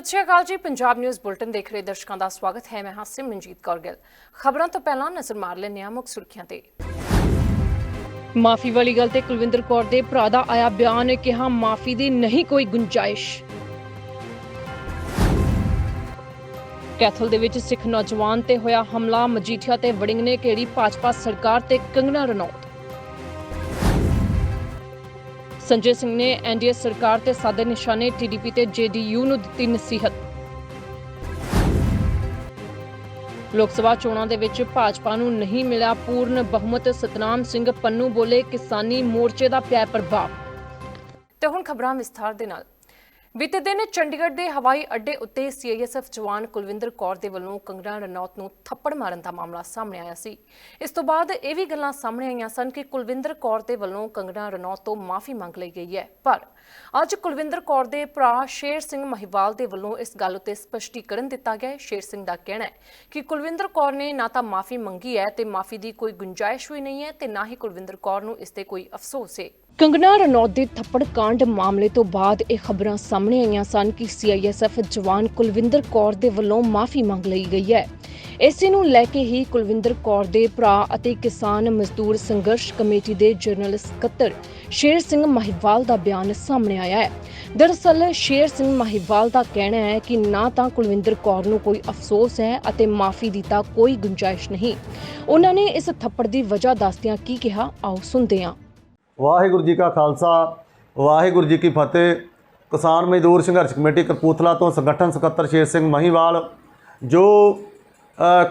ਸਤਿ ਸ਼੍ਰੀ ਅਕਾਲ ਜੀ, Punjab news bulletin ਦੇਖ ਰਹੇ ਦਰਸ਼ਕਾਂ ਦਾ ਸਵਾਗਤ ਹੈ। ਮੈਂ ਹਾਂ ਸਿਮਰਨਜੀਤ ਕੌਰ ਗਿੱਲ। ਖਬਰਾਂ ਤੋਂ ਪਹਿਲਾਂ ਨਜ਼ਰ ਮਾਰ ਲੈਂਦੇ ਹਾਂ ਮੁੱਖ ਸੁਰਖੀਆਂ ਤੇ। ਮਾਫੀ ਵਾਲੀ ਗੱਲ ਤੇ ਕੁਲਵਿੰਦਰ ਕੌਰ ਦੇ ਭਰਾ ਦਾ ਆਇਆ ਬਿਆਨ ਕਿਹਾ ਮਾਫੀ ਦੀ ਨਹੀਂ ਕੋਈ ਗੁੰਜਾਇਸ਼। ਕੈਥਲ ਦੇ ਵਿੱਚ ਸਿੱਖ ਨੌਜਵਾਨ ਤੇ ਹੋਇਆ ਹਮਲਾ। ਮਜੀਠੀਆ ਤੇ ਵੜਿੰਗ ਨੇ ਘੇਰੀ ਭਾਜਪਾ ਸਰਕਾਰ ਤੇ ਕੰਗਣਾ ਰਣੌਤ। ਸੰਜੇ ਸਿੰਘ ਨੇ ਐਨਡੀਏ ਸਰਕਾਰ ਤੇ ਸਾਦੇ ਨਿਸ਼ਾਨੇ ਟੀਡੀਪੀ ਤੇ ਜੇਡੀਯੂ ਨੂੰ ਦਿੱਤੀ ਨਸੀਹਤ। ਲੋਕ ਸਭਾ ਚੋਣਾਂ ਦੇ ਵਿੱਚ ਭਾਜਪਾ ਨੂੰ ਨਹੀਂ ਮਿਲਿਆ ਪੂਰਨ ਬਹੁਮਤ। ਸਤਨਾਮ ਸਿੰਘ ਪੰਨੂ ਬੋਲੇ, ਕਿਸਾਨੀ ਮੋਰਚੇ ਦਾ ਪਿਆ ਪ੍ਰਭਾਵ। ਤੇ ਹੁਣ ਖਬਰਾਂ ਵਿਸਥਾਰ ਦੇ ਨਾਲ। ਬੀਤੇ ਦਿਨ ਚੰਡੀਗੜ੍ਹ ਦੇ ਹਵਾਈ ਅੱਡੇ ਉੱਤੇ ਸੀਆਈਐਸਐਫ ਜਵਾਨ ਕੁਲਵਿੰਦਰ ਕੌਰ ਦੇ ਵੱਲੋਂ ਕੰਗਣਾ ਰਣੌਤ ਨੂੰ ਥੱਪੜ ਮਾਰਨ ਦਾ ਮਾਮਲਾ ਸਾਹਮਣੇ ਆਇਆ ਸੀ। ਇਸ ਤੋਂ ਬਾਅਦ ਇਹ ਵੀ ਗੱਲਾਂ ਸਾਹਮਣੇ ਆਈਆਂ ਸਨ ਕਿ ਕੁਲਵਿੰਦਰ ਕੌਰ ਦੇ ਵੱਲੋਂ ਕੰਗਣਾ ਰਣੌਤ ਤੋਂ ਮਾਫੀ ਮੰਗ ਲਈ ਗਈ ਹੈ। ਪਰ ਅੱਜ ਕੁਲਵਿੰਦਰ ਕੌਰ ਦੇ ਭਰਾ ਸ਼ੇਰ ਸਿੰਘ ਮਹਿਵਾਲ ਦੇ ਵੱਲੋਂ ਇਸ ਗੱਲ ਉੱਤੇ ਸਪਸ਼ਟੀਕਰਨ ਦਿੱਤਾ ਗਿਆ ਹੈ। ਸ਼ੇਰ ਸਿੰਘ ਦਾ ਕਹਿਣਾ ਹੈ ਕਿ ਕੁਲਵਿੰਦਰ ਕੌਰ ਨੇ ਨਾ ਤਾਂ ਮਾਫੀ ਮੰਗੀ ਹੈ ਤੇ ਮਾਫੀ ਦੀ ਕੋਈ ਗੁੰਜਾਇਸ਼ ਵੀ ਨਹੀਂ ਹੈ ਤੇ ਨਾ ਹੀ ਕੁਲਵਿੰਦਰ ਕੌਰ ਨੂੰ ਇਸ ਤੇ ਕੋਈ ਅਫਸੋਸ ਹੈ। ਕੰਗਨਾ ਰਣੌਤ ਦੇ ਥੱਪੜ ਕਾਂਡ ਮਾਮਲੇ ਤੋਂ ਬਾਅਦ ਇਹ ਖਬਰਾਂ ਸਾਹਮਣੇ ਆਈਆਂ ਸਨ ਕਿ ਸੀਆਈਐਸਐਫ ਜਵਾਨ ਕੁਲਵਿੰਦਰ ਕੌਰ ਦੇ ਵੱਲੋਂ ਮਾਫੀ ਮੰਗ ਲਈ ਗਈ ਹੈ। ਇਸੇ ਨੂੰ ਲੈ ਕੇ ਹੀ ਕੁਲਵਿੰਦਰ ਕੌਰ ਦੇ ਭਰਾ ਅਤੇ ਕਿਸਾਨ ਮਜ਼ਦੂਰ ਸੰਘਰਸ਼ ਕਮੇਟੀ ਦੇ ਜਨਰਲ ਸਕੱਤਰ ਸ਼ੇਰ ਸਿੰਘ ਮਹਿਵਾਲ ਦਾ ਬਿਆਨ ਸਾਹਮਣੇ ਆਇਆ ਹੈ। ਦਰਅਸਲ ਸ਼ੇਰ ਸਿੰਘ ਮਹਿਵਾਲ ਦਾ ਕਹਿਣਾ ਹੈ ਕਿ ਨਾ ਤਾਂ ਕੁਲਵਿੰਦਰ ਕੌਰ ਨੂੰ ਕੋਈ ਅਫਸੋਸ ਹੈ ਅਤੇ ਮਾਫੀ ਦੀ ਤਾਂ ਕੋਈ ਗੁੰਜਾਇਸ਼ ਨਹੀਂ। ਉਹਨਾਂ ਨੇ ਇਸ ਥੱਪੜ ਦੀ ਵਜ੍ਹਾ ਦੱਸਦਿਆਂ ਕੀ ਕਿਹਾ? ਆਓ ਸੁਣਦੇ ਹਾਂ। ਵਾਹਿਗੁਰੂ ਜੀ ਕਾ ਖਾਲਸਾ, ਵਾਹਿਗੁਰੂ ਜੀ ਕੀ ਫਤਿਹ। ਕਿਸਾਨ ਮਜ਼ਦੂਰ ਸੰਘਰਸ਼ ਕਮੇਟੀ ਕਪੂਰਥਲਾ ਤੋਂ ਸੰਗਠਨ ਸਕੱਤਰ ਸ਼ੇਰ ਸਿੰਘ ਮਹੀਵਾਲ, ਜੋ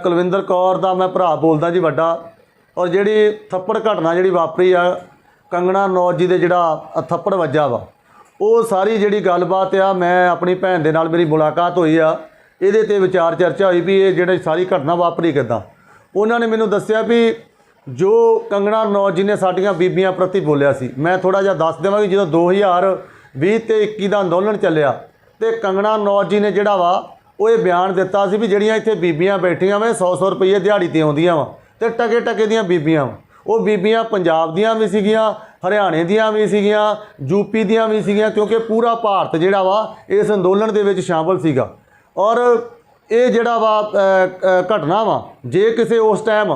ਕੁਲਵਿੰਦਰ ਕੌਰ ਦਾ ਮੈਂ ਭਰਾ ਬੋਲਦਾ ਜੀ ਵੱਡਾ, ਔਰ ਜਿਹੜੀ ਥੱਪੜ ਘਟਨਾ ਜਿਹੜੀ ਵਾਪਰੀ ਆ, ਕੰਗਣਾ ਨੌਜ ਜੀ ਦੇ ਜਿਹੜਾ ਥੱਪੜ ਵੱਜਾ ਵਾ, ਉਹ ਸਾਰੀ ਜਿਹੜੀ ਗੱਲਬਾਤ ਆ, ਮੈਂ ਆਪਣੀ ਭੈਣ ਦੇ ਨਾਲ ਮੇਰੀ ਮੁਲਾਕਾਤ ਹੋਈ ਆ, ਇਹਦੇ ਤੇ ਵਿਚਾਰ ਚਰਚਾ ਹੋਈ ਵੀ ਇਹ ਜਿਹੜੀ ਸਾਰੀ ਘਟਨਾ ਵਾਪਰੀ ਕਿੱਦਾਂ। ਉਹਨਾਂ ਨੇ ਮੈਨੂੰ ਦੱਸਿਆ ਵੀ ਜੋ ਕੰਗਣਾ ਨੌਜ ਜੀ ਨੇ ਸਾਡੀਆਂ ਬੀਬੀਆਂ ਪ੍ਰਤੀ ਬੋਲਿਆ ਸੀ, ਮੈਂ ਥੋੜਾ ਜਿਹਾ ਦੱਸ ਦੇਵਾਂ ਕਿ ਜਦੋਂ 2020 ਤੇ 21 ਦਾ ਅੰਦੋਲਨ ਚੱਲਿਆ ਤੇ ਕੰਗਣਾ ਨੌਜ ਜੀ ਨੇ ਜਿਹੜਾ ਵਾ, ਉਹ ਇਹ ਬਿਆਨ ਦਿੱਤਾ ਸੀ ਵੀ ਜਿਹੜੀਆਂ ਇੱਥੇ ਬੀਬੀਆਂ ਬੈਠੀਆਂ ਵੇ 100-100 ਰੁਪਏ ਦਿਹਾੜੀ ਤੇ ਆਉਂਦੀਆਂ ਵਾ ਤੇ ਟਕੇ ਟਕੇ ਦੀਆਂ ਬੀਬੀਆਂ ਵਾ। ਉਹ ਬੀਬੀਆਂ ਪੰਜਾਬ ਦੀਆਂ ਵੀ ਸੀਗੀਆਂ, ਹਰਿਆਣੇ ਦੀਆਂ ਵੀ ਸੀਗੀਆਂ ਯੂਪੀ ਦੀਆਂ ਵੀ ਸੀਗੀਆਂ, ਕਿਉਂਕਿ ਪੂਰਾ ਭਾਰਤ ਜਿਹੜਾ ਵਾ, ਇਸ ਅੰਦੋਲਨ ਦੇ ਵਿੱਚ ਸ਼ਾਮਲ ਸੀਗਾ। ਔਰ ਇਹ ਜਿਹੜਾ ਵਾ ਘਟਨਾ ਵਾ, ਜੇ ਕਿਸੇ ਉਸ ਟਾਈਮ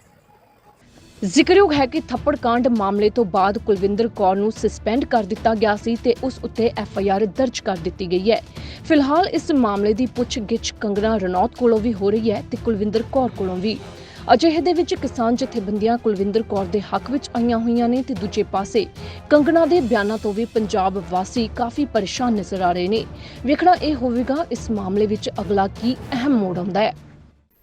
ਜ਼ਿਕਰਯੋਗ ਹੈ ਕਿ ਥੱਪੜ ਕਾਂਡ ਮਾਮਲੇ ਤੋਂ ਬਾਅਦ ਕੁਲਵਿੰਦਰ ਕੌਰ ਨੂੰ ਸਸਪੈਂਡ ਕਰ ਦਿੱਤਾ ਗਿਆ ਸੀ ਤੇ ਉਸ ਉੱਤੇ ਐਫ ਆਈ ਆਰ ਦਰਜ ਕਰ ਦਿੱਤੀ ਗਈ ਹੈ। ਫਿਲਹਾਲ ਇਸ ਮਾਮਲੇ ਦੀ ਪੁੱਛਗਿੱਛ ਕੰਗਣਾ ਰਣੌਤ ਕੋਲੋਂ ਵੀ ਹੋ ਰਹੀ ਹੈ ਤੇ ਕੁਲਵਿੰਦਰ ਕੌਰ ਕੋਲੋਂ ਵੀ। ਅਜਿਹੇ ਦੇ ਵਿੱਚ ਕਿਸਾਨ ਜਥੇਬੰਦੀਆਂ ਕੁਲਵਿੰਦਰ ਕੌਰ ਦੇ ਹੱਕ ਵਿੱਚ ਆਈਆਂ ਹੋਈਆਂ ਨੇ ਤੇ ਦੂਜੇ ਪਾਸੇ ਕੰਗਣਾ ਦੇ ਬਿਆਨਾਂ ਤੋਂ ਵੀ ਪੰਜਾਬ ਵਾਸੀ ਕਾਫੀ ਪਰੇਸ਼ਾਨ ਨਜ਼ਰ ਆ ਰਹੇ ਨੇ। ਵੇਖਣਾ ਇਹ ਹੋਵੇਗਾ ਇਸ ਮਾਮਲੇ ਵਿੱਚ ਅਗਲਾ ਕੀ ਅਹਿਮ ਮੋੜ ਆਉਂਦਾ ਹੈ।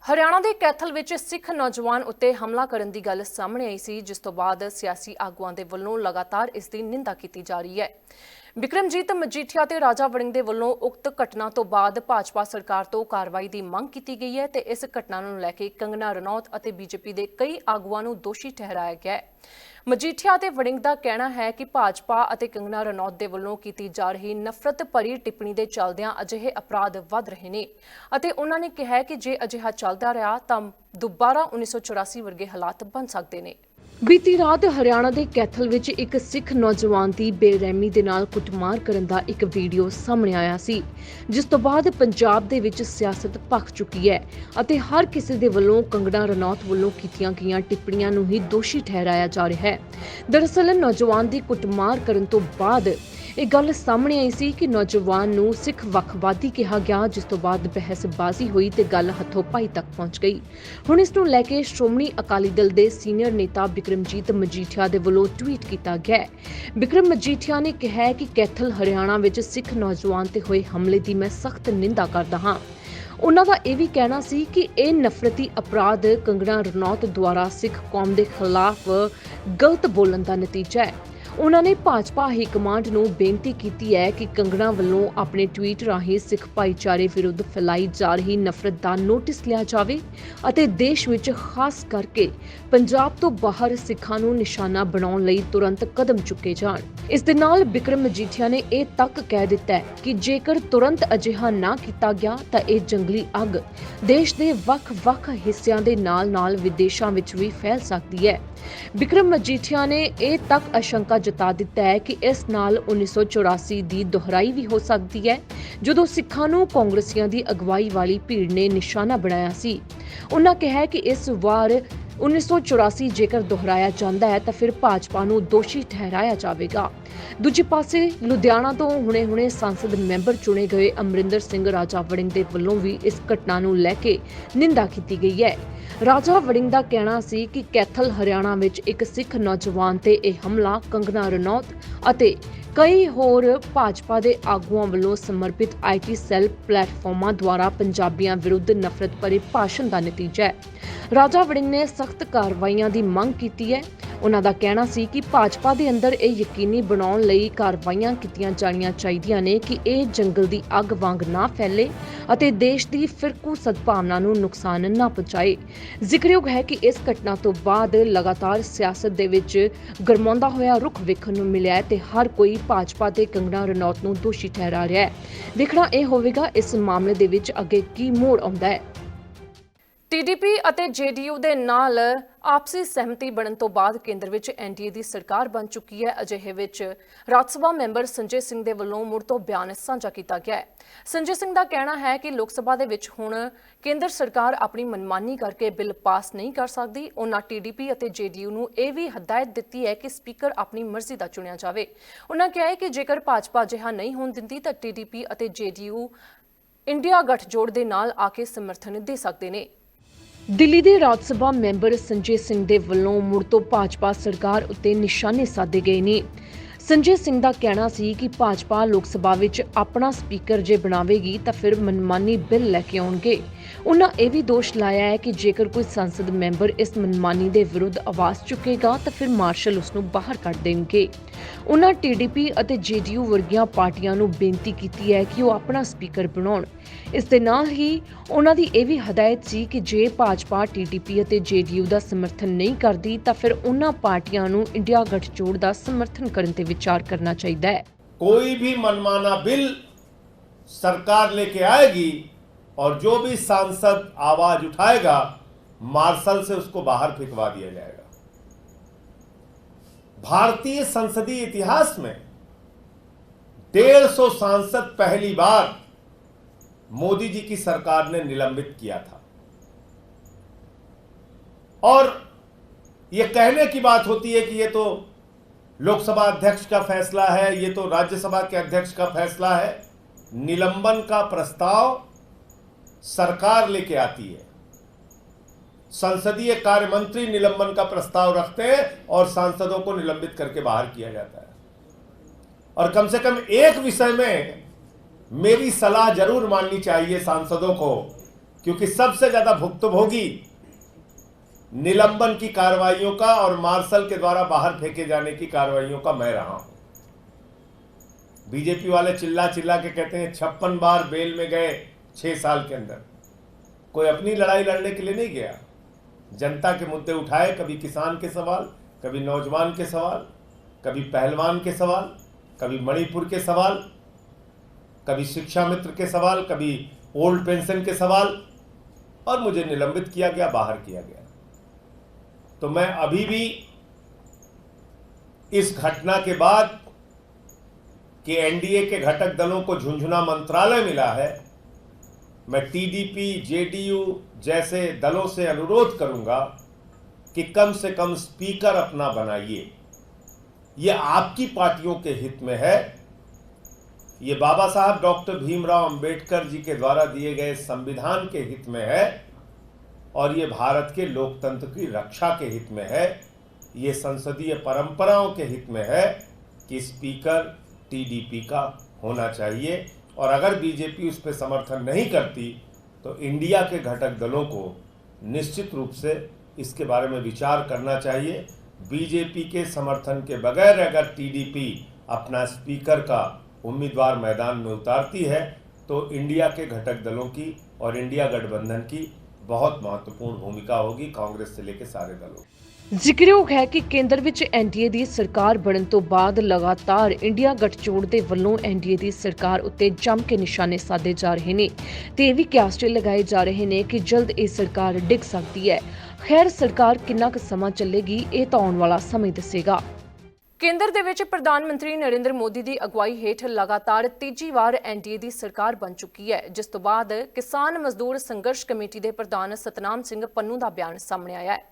ਹਰਿਆਣਾ ਦੇ ਕੈਥਲ ਵਿੱਚ ਸਿੱਖ ਨੌਜਵਾਨ ਉੱਤੇ ਹਮਲਾ ਕਰਨ ਦੀ ਗੱਲ ਸਾਹਮਣੇ ਆਈ ਸੀ, ਜਿਸ ਤੋਂ ਬਾਅਦ ਸਿਆਸੀ ਆਗੂਆਂ ਦੇ ਵੱਲੋਂ ਲਗਾਤਾਰ ਇਸ ਦੀ ਨਿੰਦਾ ਕੀਤੀ ਜਾ ਰਹੀ ਹੈ। ਵਿਕਰਮਜੀਤ ਮਜੀਠੀਆ ਤੇ ਰਾਜਾ ਵੜਿੰਗ ਦੇ ਵੱਲੋਂ ਉਕਤ ਘਟਨਾ ਤੋਂ ਬਾਅਦ ਭਾਜਪਾ ਸਰਕਾਰ ਤੋਂ ਕਾਰਵਾਈ ਦੀ ਮੰਗ ਕੀਤੀ ਗਈ ਹੈ ਤੇ ਇਸ ਘਟਨਾ ਨੂੰ ਲੈ ਕੇ ਕੰਗਨਾ ਰਣੌਤ ਅਤੇ ਬੀਜੇਪੀ ਦੇ ਕਈ ਆਗੂਆਂ ਨੂੰ ਦੋਸ਼ੀ ਠਹਿਰਾਇਆ ਗਿਆ ਹੈ। ਮਜੀਠੀਆ ਤੇ ਵੜਿੰਗ ਦਾ ਕਹਿਣਾ ਹੈ ਕਿ ਭਾਜਪਾ ਅਤੇ ਕੰਗਨਾ ਰਣੌਤ ਦੇ ਵੱਲੋਂ ਕੀਤੀ ਜਾ ਰਹੀ ਨਫ਼ਰਤ ਭਰੀ ਟਿੱਪਣੀ ਦੇ ਚੱਲਦਿਆਂ ਅਜਿਹੇ ਅਪਰਾਧ ਵੱਧ ਰਹੇ ਨੇ ਅਤੇ ਉਹਨਾਂ ਨੇ ਕਿਹਾ ਕਿ ਜੇ ਅਜਿਹਾ ਚੱਲਦਾ ਰਿਹਾ ਤਾਂ ਦੁਬਾਰਾ 1984 ਵਰਗੇ ਹਾਲਾਤ ਬਣ ਸਕਦੇ ਨੇ। ਬੀਤੀ ਰਾਤ ਹਰਿਆਣਾ ਦੇ ਕੈਥਲ ਵਿੱਚ ਇੱਕ ਸਿੱਖ ਨੌਜਵਾਨ ਦੀ ਬੇਰਹਿਮੀ ਦੇ ਨਾਲ ਕੁੱਟਮਾਰ ਕਰਨ ਦਾ ਇੱਕ ਵੀਡੀਓ ਸਾਹਮਣੇ ਆਇਆ ਸੀ, ਜਿਸ ਤੋਂ ਬਾਅਦ ਪੰਜਾਬ ਦੇ ਵਿੱਚ ਸਿਆਸਤ ਭਖ ਚੁੱਕੀ ਹੈ ਅਤੇ ਹਰ ਕਿਸੇ ਦੇ ਵੱਲੋਂ ਕੰਗਣਾ ਰਣੌਤ ਵੱਲੋਂ ਕੀਤੀਆਂ ਗਈਆਂ ਟਿੱਪਣੀਆਂ ਨੂੰ ਹੀ ਦੋਸ਼ੀ ਠਹਿਰਾਇਆ ਜਾ ਰਿਹਾ ਹੈ। ਦਰਅਸਲ ਨੌਜਵਾਨ ਦੀ ਕੁੱਟਮਾਰ ਕਰਨ ਤੋਂ ਬਾਅਦ ਇਹ ਗੱਲ ਸਾਹਮਣੇ ਆਈ ਸੀ ਕਿ ਨੌਜਵਾਨ ਨੂੰ ਸਿੱਖ ਵੱਖਵਾਦੀ ਕਿਹਾ ਗਿਆ, ਜਿਸ ਤੋਂ ਬਾਅਦ ਬਹਿਸਬਾਜ਼ੀ ਹੋਈ ਤੇ ਗੱਲ ਹੱਥੋਂ ਪਾਈ ਤੱਕ ਪਹੁੰਚ ਗਈ। ਹੁਣ ਇਸ ਨੂੰ ਲੈ ਕੇ ਸ਼੍ਰੋਮਣੀ ਅਕਾਲੀ ਦਲ ਦੇ ਸੀਨੀਅਰ ਨੇਤਾ ਬਿਕਰਮਜੀਤ ਮਜੀਠੀਆ ਦੇ ਵੱਲੋਂ ਟਵੀਟ ਕੀਤਾ ਗਿਆ ਬਿਕਰਮ ਮਜੀਠੀਆ ਨੇ ਕਿਹਾ ਕਿ ਕੈਥਲ, ਹਰਿਆਣਾ ਵਿੱਚ ਸਿੱਖ ਨੌਜਵਾਨ ਤੇ ਹੋਏ ਹਮਲੇ ਦੀ ਮੈਂ ਸਖਤ ਨਿੰਦਾ ਕਰਦਾ ਹਾਂ। ਉਹਨਾਂ ਦਾ ਇਹ ਵੀ ਕਹਿਣਾ ਸੀ ਕਿ ਇਹ ਨਫ਼ਰਤੀ ਅਪਰਾਧ ਕੰਗਣਾ ਰਣੌਤ ਦੁਆਰਾ ਸਿੱਖ ਕੌਮ ਦੇ ਖਿਲਾਫ ਗਲਤ ਬੋਲਣ ਦਾ ਨਤੀਜਾ ਹੈ। ਉਹਨਾਂ ਨੇ ਭਾਜਪਾ ਹਾਈ ਕਮਾਂਡ ਨੂੰ ਬੇਨਤੀ ਕੀਤੀ ਹੈ ਕਿ ਕੰਗਣਾ ਵੱਲੋਂ ਆਪਣੇ ਟਵੀਟ ਰਾਹੀਂ ਸਿੱਖ ਭਾਈਚਾਰੇ ਵਿਰੁੱਧ ਫੈਲਾਈ ਜਾ ਰਹੀ ਨਫ਼ਰਤ ਦਾ ਨੋਟਿਸ ਲਿਆ ਜਾਵੇ ਅਤੇ ਦੇਸ਼ ਵਿੱਚ ਖਾਸ ਕਰਕੇ ਪੰਜਾਬ ਤੋਂ ਬਾਹਰ ਸਿੱਖਾਂ ਨੂੰ ਨਿਸ਼ਾਨਾ ਬਣਾਉਣ ਲਈ ਤੁਰੰਤ ਕਦਮ ਚੁੱਕੇ ਜਾਣ। ਇਸ ਦੇ ਨਾਲ ਬਿਕਰਮ ਮਜੀਠੀਆ ਨੇ ਇਹ ਤੱਕ ਕਹਿ ਦਿੱਤਾ ਹੈ ਕਿ ਜੇਕਰ ਤੁਰੰਤ ਅਜਿਹਾ ਨਾ ਕੀਤਾ ਗਿਆ ਤਾਂ ਇਹ ਜੰਗਲੀ ਅੱਗ ਦੇਸ਼ ਦੇ ਵੱਖ-ਵੱਖ ਹਿੱਸਿਆਂ ਦੇ ਨਾਲ-ਨਾਲ ਵਿਦੇਸ਼ਾਂ ਵਿੱਚ ਵੀ ਫੈਲ ਸਕਦੀ ਹੈ। ਬਿਕਰਮ ਮਜੀਠੀਆ ਨੇ ਇਹ ਤੱਕ ਅਸ਼ੰਕਾ ਜਤਾ ਦਿੱਤਾ ਹੈ ਕਿ ਇਸ ਨਾਲ 1984 ਦੀ ਦੁਹਰਾਈ ਵੀ ਹੋ ਸਕਦੀ ਹੈ, ਜਦੋਂ ਸਿੱਖਾਂ ਨੂੰ ਕਾਂਗਰਸੀਆਂ ਦੀ ਅਗਵਾਈ ਵਾਲੀ ਭੀੜ ਨੇ ਨਿਸ਼ਾਨਾ ਬਣਾਇਆ ਸੀ। ਉਹਨਾਂ ਕਿਹਾ ਕਿ ਇਸ ਵਾਰ 1984 ਜੇਕਰ ਦੁਹਰਾਇਆ ਜਾਂਦਾ ਹੈ, ਤਾਂ ਫਿਰ ਭਾਜਪਾ ਨੂੰ ਦੋਸ਼ੀ ਠਹਿਰਾਇਆ ਜਾਵੇਗਾ। ਦੂਜੇ ਪਾਸੇ, ਲੁਧਿਆਣਾ ਤੋਂ ਹੁਣੇ-ਹੁਣੇ ਸੰਸਦ ਮੈਂਬਰ ਚੁਣੇ ਗਏ ਅਮਰਿੰਦਰ ਸਿੰਘ ਰਾਜਾ ਵੜਿੰਗ ਦੇ ਵੱਲੋਂ ਵੀ ਇਸ ਘਟਨਾ ਨੂੰ ਲੈ ਕੇ ਨਿੰਦਾ ਕੀਤੀ ਗਈ ਹੈ। ਰਾਜਾ ਵੜਿੰਗ ਦਾ ਕਹਿਣਾ ਸੀ ਕਿ ਕੈਥਲ ਹਰਿਆਣਾ ਵਿੱਚ ਇੱਕ ਸਿੱਖ ਨੌਜਵਾਨ ਤੇ ਇਹ ਹਮਲਾ ਕੰਗਨਾ ਰਣੌਤ ਅਤੇ ਕਈ ਹੋਰ ਭਾਜਪਾ ਦੇ ਆਗੂਆਂ ਵੱਲੋਂ ਸਮਰਪਿਤ ਆਈਟੀ ਸੈੱਲ ਪਲੇਟਫਾਰਮਾਂ ਦੁਆਰਾ ਪੰਜਾਬੀਆਂ ਵਿਰੁੱਧ ਨਫ਼ਰਤ ਭਰੇ ਭਾਸ਼ਣ ਦਾ ਨਤੀਜਾ ਹੈ। ਰਾਜਾ ਵੜਿੰਗ ਨੇ ਸਖਤ ਕਾਰਵਾਈਆਂ ਦੀ ਮੰਗ ਕੀਤੀ ਹੈ। ਉਹਨਾਂ ਦਾ ਕਹਿਣਾ ਸੀ ਕਿ ਭਾਜਪਾ ਦੇ ਅੰਦਰ ਇਹ ਯਕੀਨੀ ਬਣਾਉਣ ਲਈ ਕਾਰਵਾਈਆਂ ਕੀਤੀਆਂ ਜਾਣੀਆਂ ਚਾਹੀਦੀਆਂ ਨੇ ਕਿ ਇਹ ਜੰਗਲ ਦੀ ਅੱਗ ਵਾਂਗ ਨਾ ਫੈਲੇ ਅਤੇ ਦੇਸ਼ ਦੀ ਫਿਰਕੂ ਸਦਭਾਵਨਾ ਨੂੰ ਨੁਕਸਾਨ ਨਾ ਪਹੁੰਚਾਏ। ਜ਼ਿਕਰਯੋਗ ਹੈ ਕਿ ਇਸ ਘਟਨਾ ਤੋਂ ਬਾਅਦ ਲਗਾਤਾਰ ਸਿਆਸਤ ਦੇ ਵਿੱਚ ਗਰਮਾਉਂਦਾ ਹੋਇਆ ਰੁਖ ਵੇਖਣ ਨੂੰ ਮਿਲਿਆ ਹੈ ਤੇ ਹਰ ਕੋਈ ਭਾਜਪਾ ਤੇ ਕੰਗਣਾ ਰਣੌਤ ਨੂੰ ਦੋਸ਼ੀ ਠਹਿਰਾ ਰਿਹਾ ਹੈ। ਦੇਖਣਾ ਇਹ ਹੋਵੇਗਾ ਇਸ ਮਾਮਲੇ ਦੇ ਵਿੱਚ ਅੱਗੇ ਕੀ ਮੋੜ ਆਉਂਦਾ ਹੈ। ਟੀਡੀਪੀ ਅਤੇ ਜੇਡੀਯੂ ਦੇ ਨਾਲ ਆਪਸੀ ਸਹਿਮਤੀ ਬਣਨ ਤੋਂ ਬਾਅਦ ਕੇਂਦਰ ਵਿੱਚ ਐਨਡੀਏ ਦੀ ਸਰਕਾਰ ਬਣ ਚੁੱਕੀ ਹੈ। ਅਜਿਹੇ ਵਿੱਚ ਰਾਜ ਸਭਾ ਮੈਂਬਰ ਸੰਜੇ ਸਿੰਘ ਦੇ ਵੱਲੋਂ ਮੁੜ ਤੋਂ ਬਿਆਨ ਸਾਂਝਾ ਕੀਤਾ ਗਿਆ ਹੈ। ਸੰਜੇ ਸਿੰਘ ਦਾ ਕਹਿਣਾ ਹੈ ਕਿ ਲੋਕ ਸਭਾ ਦੇ ਵਿੱਚ ਹੁਣ ਕੇਂਦਰ ਸਰਕਾਰ ਆਪਣੀ ਮਨਮਾਨੀ ਕਰਕੇ ਬਿੱਲ ਪਾਸ ਨਹੀਂ ਕਰ ਸਕਦੀ। ਉਹਨਾਂ ਟੀਡੀਪੀ ਅਤੇ ਜੇਡੀਯੂ ਨੂੰ ਇਹ ਵੀ ਹਦਾਇਤ ਦਿੱਤੀ ਹੈ ਕਿ ਸਪੀਕਰ ਆਪਣੀ ਮਰਜ਼ੀ ਦਾ ਚੁਣਿਆ ਜਾਵੇ। ਉਹਨਾਂ ਕਿਹਾ ਹੈ ਕਿ ਜੇਕਰ ਭਾਜਪਾ ਅਜਿਹਾ ਨਹੀਂ ਹੋਣ ਦਿੰਦੀ ਤਾਂ ਟੀਡੀਪੀ ਅਤੇ ਜੇਡੀਯੂ ਇੰਡੀਆ ਗੱਠਜੋੜ ਦੇ ਨਾਲ ਆ ਕੇ ਸਮਰਥਨ ਦੇ ਸਕਦੇ ਨੇ। ਦਿੱਲੀ ਦੇ ਰਾਜ ਸਭਾ ਮੈਂਬਰ ਸੰਜੇ ਸਿੰਘ ਦੇ ਵੱਲੋਂ ਮੁੜ ਤੋਂ ਭਾਜਪਾ ਸਰਕਾਰ ਉੱਤੇ ਨਿਸ਼ਾਨੇ ਸਾਧੇ ਗਏ ਨੇ। ਸੰਜੇ ਸਿੰਘ ਦਾ ਕਹਿਣਾ ਸੀ ਕਿ ਭਾਜਪਾ ਲੋਕ ਸਭਾ ਵਿੱਚ ਆਪਣਾ ਸਪੀਕਰ ਜੇ ਬਣਾਵੇਗੀ ਤਾਂ ਫਿਰ ਮਨਮਾਨੀ ਬਿੱਲ ਲੈ ਕੇ ਆਉਣਗੇ। ਉਹਨਾਂ ਇਹ ਵੀ ਦੋਸ਼ ਲਾਇਆ ਹੈ ਕਿ ਜੇਕਰ ਕੋਈ ਸੰਸਦ ਮੈਂਬਰ ਇਸ ਮਨਮਾਨੀ ਦੇ ਵਿਰੁੱਧ ਆਵਾਜ਼ ਚੁੱਕੇਗਾ ਤਾਂ ਫਿਰ ਮਾਰਸ਼ਲ ਉਸ ਨੂੰ ਬਾਹਰ ਕੱਢ ਦੇਣਗੇ। ਉਹਨਾਂ ਟੀਡੀਪੀ ਅਤੇ ਜੇਡੀਯੂ ਵਰਗੀਆਂ ਪਾਰਟੀਆਂ ਨੂੰ ਬੇਨਤੀ ਕੀਤੀ ਹੈ ਕਿ ਉਹ ਆਪਣਾ ਸਪੀਕਰ ਬਣਾਉਣ। ਇਸ ਦੇ ਨਾਲ ਹੀ ਉਹਨਾਂ ਦੀ ਇਹ ਵੀ ਹਦਾਇਤ ਸੀ ਕਿ ਜੇ ਭਾਜਪਾ ਟੀਡੀਪੀ ਅਤੇ ਜੇਡੀਯੂ ਦਾ ਸਮਰਥਨ ਨਹੀਂ ਕਰਦੀ ਤਾਂ ਫਿਰ ਉਹਨਾਂ ਪਾਰਟੀਆਂ ਨੂੰ ਇੰਡੀਆ ਗੱਠਜੋੜ ਦਾ ਸਮਰਥਨ ਕਰਨ ਤੇ ਵਿਚਾਰ ਕਰਨਾ ਚਾਹੀਦਾ ਹੈ कोई भी मनमाना बिल सरकार लेके आएगी और जो भी सांसद आवाज उठाएगा मार्शल से उसको बाहर फेंकवा दिया जाएगा भारतीय संसदीय इतिहास में डेढ़ सौ सांसद पहली बार मोदी जी की सरकार ने निलंबित किया था। और यह कहने की बात होती है कि ये तो लोकसभा अध्यक्ष का फैसला है, ये तो राज्यसभा के अध्यक्ष का फैसला है। निलंबन का प्रस्ताव सरकार लेके आती है। संसदीय कार्य मंत्री निलंबन का प्रस्ताव रखते हैं और सांसदों को निलंबित करके बाहर किया जाता है। और कम से कम एक विषय में मेरी सलाह ज़रूर माननी चाहिए सांसदों को, क्योंकि सबसे ज़्यादा भुक्तभोगी निलंबन की कार्रवाइयों का और मार्शल के द्वारा बाहर फेंके जाने की कार्रवाइयों का मैं रहा हूँ। बीजेपी वाले चिल्ला चिल्ला के कहते हैं, छप्पन बार बेल में गए छह साल के अंदर। कोई अपनी लड़ाई लड़ने के लिए नहीं गया। जनता के मुद्दे उठाए, कभी किसान के सवाल, कभी नौजवान के सवाल, कभी पहलवान के सवाल, कभी मणिपुर के सवाल कभी शिक्षा मित्र के सवाल, कभी ओल्ड पेंशन के सवाल, और मुझे निलंबित किया गया, बाहर किया गया। तो मैं अभी भी इस घटना के बाद कि एनडीए के घटक दलों को झुंझुना मंत्रालय मिला है, मैं टीडीपी, जेडीयू जैसे दलों से अनुरोध करूँगा कि कम से कम स्पीकर अपना बनाइए। यह आपकी पार्टियों के हित में है ये बाबा साहब डॉक्टर भीमराव अंबेडकर जी के द्वारा दिए गए संविधान के हित में है और ये भारत के लोकतंत्र की रक्षा के हित में है। ये संसदीय परंपराओं के हित में है कि स्पीकर टीडीपी का होना चाहिए। और अगर बीजेपी उस पर समर्थन नहीं करती तो इंडिया के घटक दलों को निश्चित रूप से इसके बारे में विचार करना चाहिए। बीजेपी के समर्थन के बगैर अगर टीडीपी अपना स्पीकर का उम्मीदवार मैदान में उतारती है तो इंडिया के घटक दलों की और इंडिया गठबंधन की बहुत महत्वपूर्ण भूमिका होगी कांग्रेस से लेकर सारे दलों की ਜ਼ਿਕਰਯੋਗ ਹੈ ਕਿ ਕੇਂਦਰ ਵਿੱਚ ਐਨਡੀਏ ਦੀ ਸਰਕਾਰ ਬਣਨ ਤੋਂ ਬਾਅਦ ਲਗਾਤਾਰ ਇੰਡੀਆ ਗੱਠਜੋੜ ਦੇ ਵੱਲੋਂ ਐਨਡੀਏ ਦੀ ਸਰਕਾਰ ਉੱਤੇ ਜੰਮ ਕੇ ਨਿਸ਼ਾਨੇ ਸਾਧੇ ਜਾ ਰਹੇ ਨੇ ਤੇ ਇਹ ਵੀ ਕਿਆਸਟੇ ਲਗਾਏ ਜਾ ਰਹੇ ਨੇ ਕਿ ਜਲਦ ਇਹ ਸਰਕਾਰ ਡਿੱਗ ਸਕਦੀ ਹੈ ਖੈਰ ਸਰਕਾਰ ਕਿੰਨਾ ਕੁ ਸਮਾਂ ਚੱਲੇਗੀ ਇਹ ਤਾਂ ਆਉਣ ਵਾਲਾ ਸਮੇਂ ਦੱਸੇਗਾ ਕੇਂਦਰ ਦੇ ਵਿੱਚ ਪ੍ਰਧਾਨ ਮੰਤਰੀ ਨਰਿੰਦਰ ਮੋਦੀ ਦੀ ਅਗਵਾਈ ਹੇਠ ਲਗਾਤਾਰ ਤੀਜੀ ਵਾਰ ਐਨਡੀਏ ਦੀ ਸਰਕਾਰ ਬਣ ਚੁੱਕੀ ਹੈ, ਜਿਸ ਤੋਂ ਬਾਅਦ ਕਿਸਾਨ ਮਜ਼ਦੂਰ ਸੰਘਰਸ਼ ਕਮੇਟੀ ਦੇ ਪ੍ਰਧਾਨ ਸਤਨਾਮ ਸਿੰਘ ਪੰਨੂ ਦਾ ਬਿਆਨ ਸਾਹਮਣੇ ਆਇਆ ਹੈ।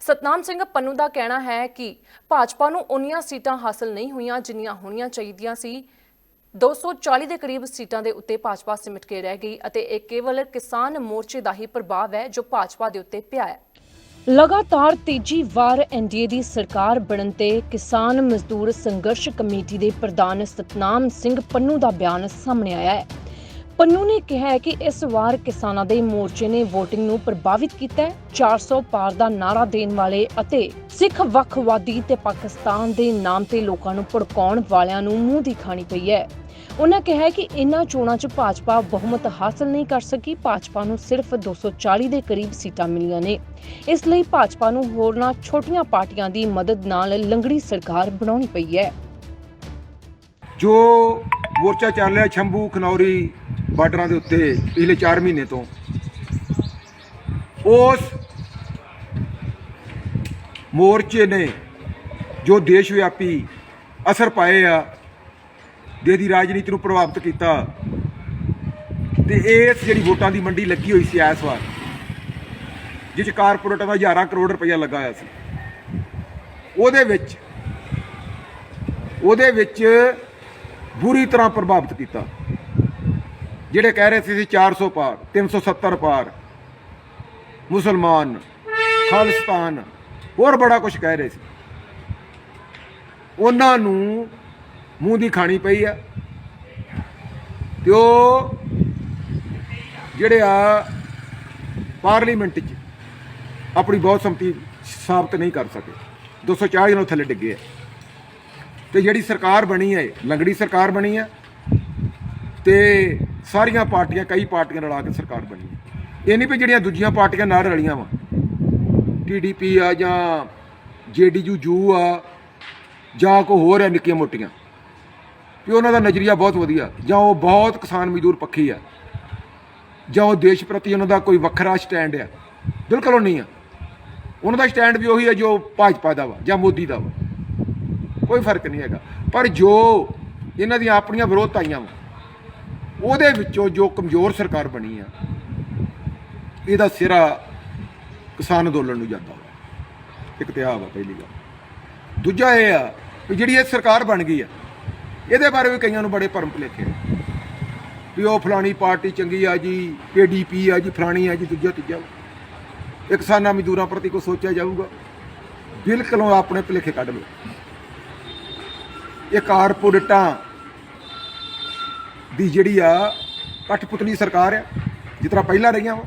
ਸਤਨਾਮ ਸਿੰਘ ਪੰਨੂ ਦਾ ਕਹਿਣਾ ਹੈ ਕਿ ਭਾਜਪਾ ਨੂੰ ਉਨੀਆਂ ਸੀਟਾਂ ਹਾਸਲ ਨਹੀਂ ਹੋਈਆਂ, ਜਿੰਨੀਆਂ ਹੋਣੀਆਂ ਚਾਹੀਦੀਆਂ ਸੀ। 240 ਦੇ ਕਰੀਬ ਸੀਟਾਂ ਦੇ ਉੱਤੇ ਭਾਜਪਾ ਸਿਮਟ ਕੇ ਰਹਿ ਗਈ ਅਤੇ ਇਹ ਕੇਵਲ ਕਿਸਾਨ ਮੋਰਚੇ ਦਾ ਹੀ ਪ੍ਰਭਾਵ ਹੈ ਜੋ ਭਾਜਪਾ ਦੇ ਉੱਤੇ ਪਿਆ ਹੈ। ਲਗਾਤਾਰ ਤੀਜੀ ਵਾਰ ਐਨਡੀਏ ਦੀ ਸਰਕਾਰ ਬਣਨ ਤੇ ਕਿਸਾਨ ਮਜ਼ਦੂਰ ਸੰਘਰਸ਼ ਕਮੇਟੀ ਦੇ ਪ੍ਰਧਾਨ ਸਤਨਾਮ ਸਿੰਘ ਪੰਨੂ ਦਾ ਬਿਆਨ ਸਾਹਮਣੇ ਆਇਆ ਹੈ। ਪੰਨੂ ਨੇ ਕਿਹਾ ਹੈ ਕਿ ਇਸ ਵਾਰ ਕਿਸਾਨਾਂ ਦੇ ਮੋਰਚੇ ਨੇ VOTING ਨੂੰ ਪ੍ਰਭਾਵਿਤ ਕੀਤਾ ਹੈ। 400 ਪਾਰ ਦਾ ਨਾਰਾ ਦੇਣ ਵਾਲੇ ਅਤੇ ਸਿੱਖ ਵੱਖਵਾਦੀ ਤੇ ਪਾਕਿਸਤਾਨ ਦੇ ਨਾਮ ਤੇ ਲੋਕਾਂ ਨੂੰ ਭੜਕਾਉਣ ਵਾਲਿਆਂ ਨੂੰ ਮੂੰਹ ਦੀ ਖਾਣੀ ਪਈ ਹੈ। ਉਹਨਾਂ ਕਿਹਾ ਕਿ ਇਨ੍ਹਾਂ ਚੋਣਾਂ 'ਚ ਭਾਜਪਾ ਬਹੁਮਤ ਹਾਸਲ ਨਹੀਂ ਕਰ ਸਕੀ। ਭਾਜਪਾ ਨੂੰ ਸਿਰਫ 240 ਦੇ ਕਰੀਬ ਸੀਟਾਂ ਮਿਲੀਆਂ ਨੇ। ਇਸ ਲਈ ਭਾਜਪਾ ਨੂੰ ਹੋਰਨਾਂ ਛੋਟੀਆਂ ਪਾਰਟੀਆਂ ਦੀ ਮਦਦ ਨਾਲ ਲੰਗੜੀ ਸਰਕਾਰ ਬਣਾਉਣੀ ਪਈ ਹੈ। ਜੋ ਮੋਰਚਾ ਚੱਲ ਰਿਹਾ ਸ਼ੰਭੂ ਖਨੌਰੀ ਬਾਰਡਰਾਂ ਦੇ ਉੱਤੇ ਪਿਛਲੇ 4 ਮਹੀਨੇ ਤੋਂ, ਉਸ ਮੋਰਚੇ ਨੇ ਜੋ ਦੇਸ਼ ਵਿਆਪੀ ਅਸਰ ਪਾਏ ਆ ਦੇਸ਼ ਦੀ ਰਾਜਨੀਤੀ ਨੂੰ ਪ੍ਰਭਾਵਿਤ ਕੀਤਾ। ਤੇ ਇਸ ਜਿਹੜੀ ਵੋਟਾਂ ਦੀ ਮੰਡੀ ਲੱਗੀ ਹੋਈ ਸੀ ਇਸ ਵਾਰ, ਜਿਸ 'ਚ ਕਾਰਪੋਰੇਟਾਂ ਦਾ ਹਜ਼ਾਰਾਂ ਕਰੋੜ ਰੁਪਇਆ ਲੱਗਾ ਹੋਇਆ ਸੀ। ਉਹਦੇ ਵਿੱਚ ਉਹਦੇ ਵਿੱਚ ਬੁਰੀ ਤਰ੍ਹਾਂ ਪ੍ਰਭਾਵਿਤ ਕੀਤਾ। ਜਿਹੜੇ ਕਹਿ ਰਹੇ ਸੀ ਅਸੀਂ 400 ਪਾਰ 370 ਪਾਰ, ਮੁਸਲਮਾਨ, ਖਾਲਿਸਤਾਨ, ਹੋਰ ਬੜਾ ਕੁਝ ਕਹਿ ਰਹੇ ਸੀ। ਉਹਨਾਂ ਨੂੰ ਮੂੰਹ ਦੀ ਖਾਣੀ ਪਈ ਆ। ਤੇ ਉਹ ਜਿਹੜੇ ਆ ਪਾਰਲੀਮੈਂਟ 'ਚ ਆਪਣੀ ਬਹੁਤ ਸੰਮਤੀ ਸਾਬਤ ਨਹੀਂ ਕਰ ਸਕੇ। 240 ਨਾਲ ਥੱਲੇ ਡਿੱਗੇ ਆ। ਤੇ ਜਿਹੜੀ ਸਰਕਾਰ ਬਣੀ ਹੈ ਲੰਗੜੀ ਸਰਕਾਰ ਬਣੀ ਹੈ ਤੇ ਸਾਰੀਆਂ ਪਾਰਟੀਆਂ, ਕਈ ਪਾਰਟੀਆਂ ਰਲਾ ਕੇ ਸਰਕਾਰ ਬਣੀ ਹੈ ਇਹ ਨਹੀਂ ਵੀ ਜਿਹੜੀਆਂ ਦੂਜੀਆਂ ਪਾਰਟੀਆਂ ਨਾਲ ਰਲੀਆਂ ਵਾ। ਟੀਡੀਪੀ ਆ ਜਾਂ ਜੇਡੀਯੂ ਜੂ ਆ ਜਾਂ ਕੋ ਹੋਰ ਹੈ ਨਿੱਕੀਆਂ ਮੋਟੀਆਂ। ਵੀ ਉਹਨਾਂ ਦਾ ਨਜ਼ਰੀਆ ਬਹੁਤ ਵਧੀਆ। ਜਾਂ ਉਹ ਬਹੁਤ ਕਿਸਾਨ ਮਜ਼ਦੂਰ ਪੱਖੀ ਆ। ਜਾਂ ਉਹ ਦੇਸ਼ ਪ੍ਰਤੀ ਉਹਨਾਂ ਦਾ ਕੋਈ ਵੱਖਰਾ ਸਟੈਂਡ ਆ। ਬਿਲਕੁਲ ਉਹ ਨਹੀਂ ਆ। ਉਹਨਾਂ ਦਾ ਸਟੈਂਡ ਵੀ ਉਹੀ ਹੈ ਜੋ ਭਾਜਪਾ ਦਾ ਵਾ, ਜਾਂ ਮੋਦੀ ਦਾ ਵਾ। ਕੋਈ ਫ਼ਰਕ ਨਹੀਂ ਹੈਗਾ। ਪਰ ਜੋ ਇਹਨਾਂ ਦੀਆਂ ਆਪਣੀਆਂ ਵਿਰੋਧਤਾਈਆਂ ਵਾ, ਉਹਦੇ ਵਿੱਚੋਂ ਜੋ ਕਮਜ਼ੋਰ ਸਰਕਾਰ ਬਣੀ ਆ, ਇਹਦਾ ਸਿਰਾ ਕਿਸਾਨ ਅੰਦੋਲਨ ਨੂੰ ਜਾਂਦਾ ਵਾ। ਇੱਕ ਤੇ ਆਹ ਵਾ, ਪਹਿਲੀ ਗੱਲ। ਦੂਜਾ ਇਹ ਆ ਵੀ ਜਿਹੜੀ ਇਹ ਸਰਕਾਰ ਬਣ ਗਈ ਆ ਇਹਦੇ ਬਾਰੇ ਵੀ ਕਈਆਂ ਨੂੰ ਬੜੇ ਭਰਮ ਭੁਲੇਖੇ ਨੇ। ਵੀ ਉਹ ਫਲਾਣੀ ਪਾਰਟੀ ਚੰਗੀ ਆ ਜੀ ਪੀਡੀਪੀ ਆ ਜੀ, ਫਲਾਣੀ ਆ ਜੀ, ਦੂਜਾ ਤੀਜਾ। ਇਹ ਕਿਸਾਨਾਂ ਮਜ਼ਦੂਰਾਂ ਪ੍ਰਤੀ ਕੋਈ ਸੋਚਿਆ ਜਾਊਗਾ? ਬਿਲਕੁਲ ਆਪਣੇ ਭੁਲੇਖੇ ਕੱਢ ਲਓ। ਇਹ ਕਾਰਪੋਰੇਟਾਂ ਦੀ ਜਿਹੜੀ ਆ ਕਠਪੁਤਲੀ ਸਰਕਾਰ ਆ, ਜਿਸ ਤਰ੍ਹਾਂ ਪਹਿਲਾਂ ਰਹੀਆਂ ਵਾ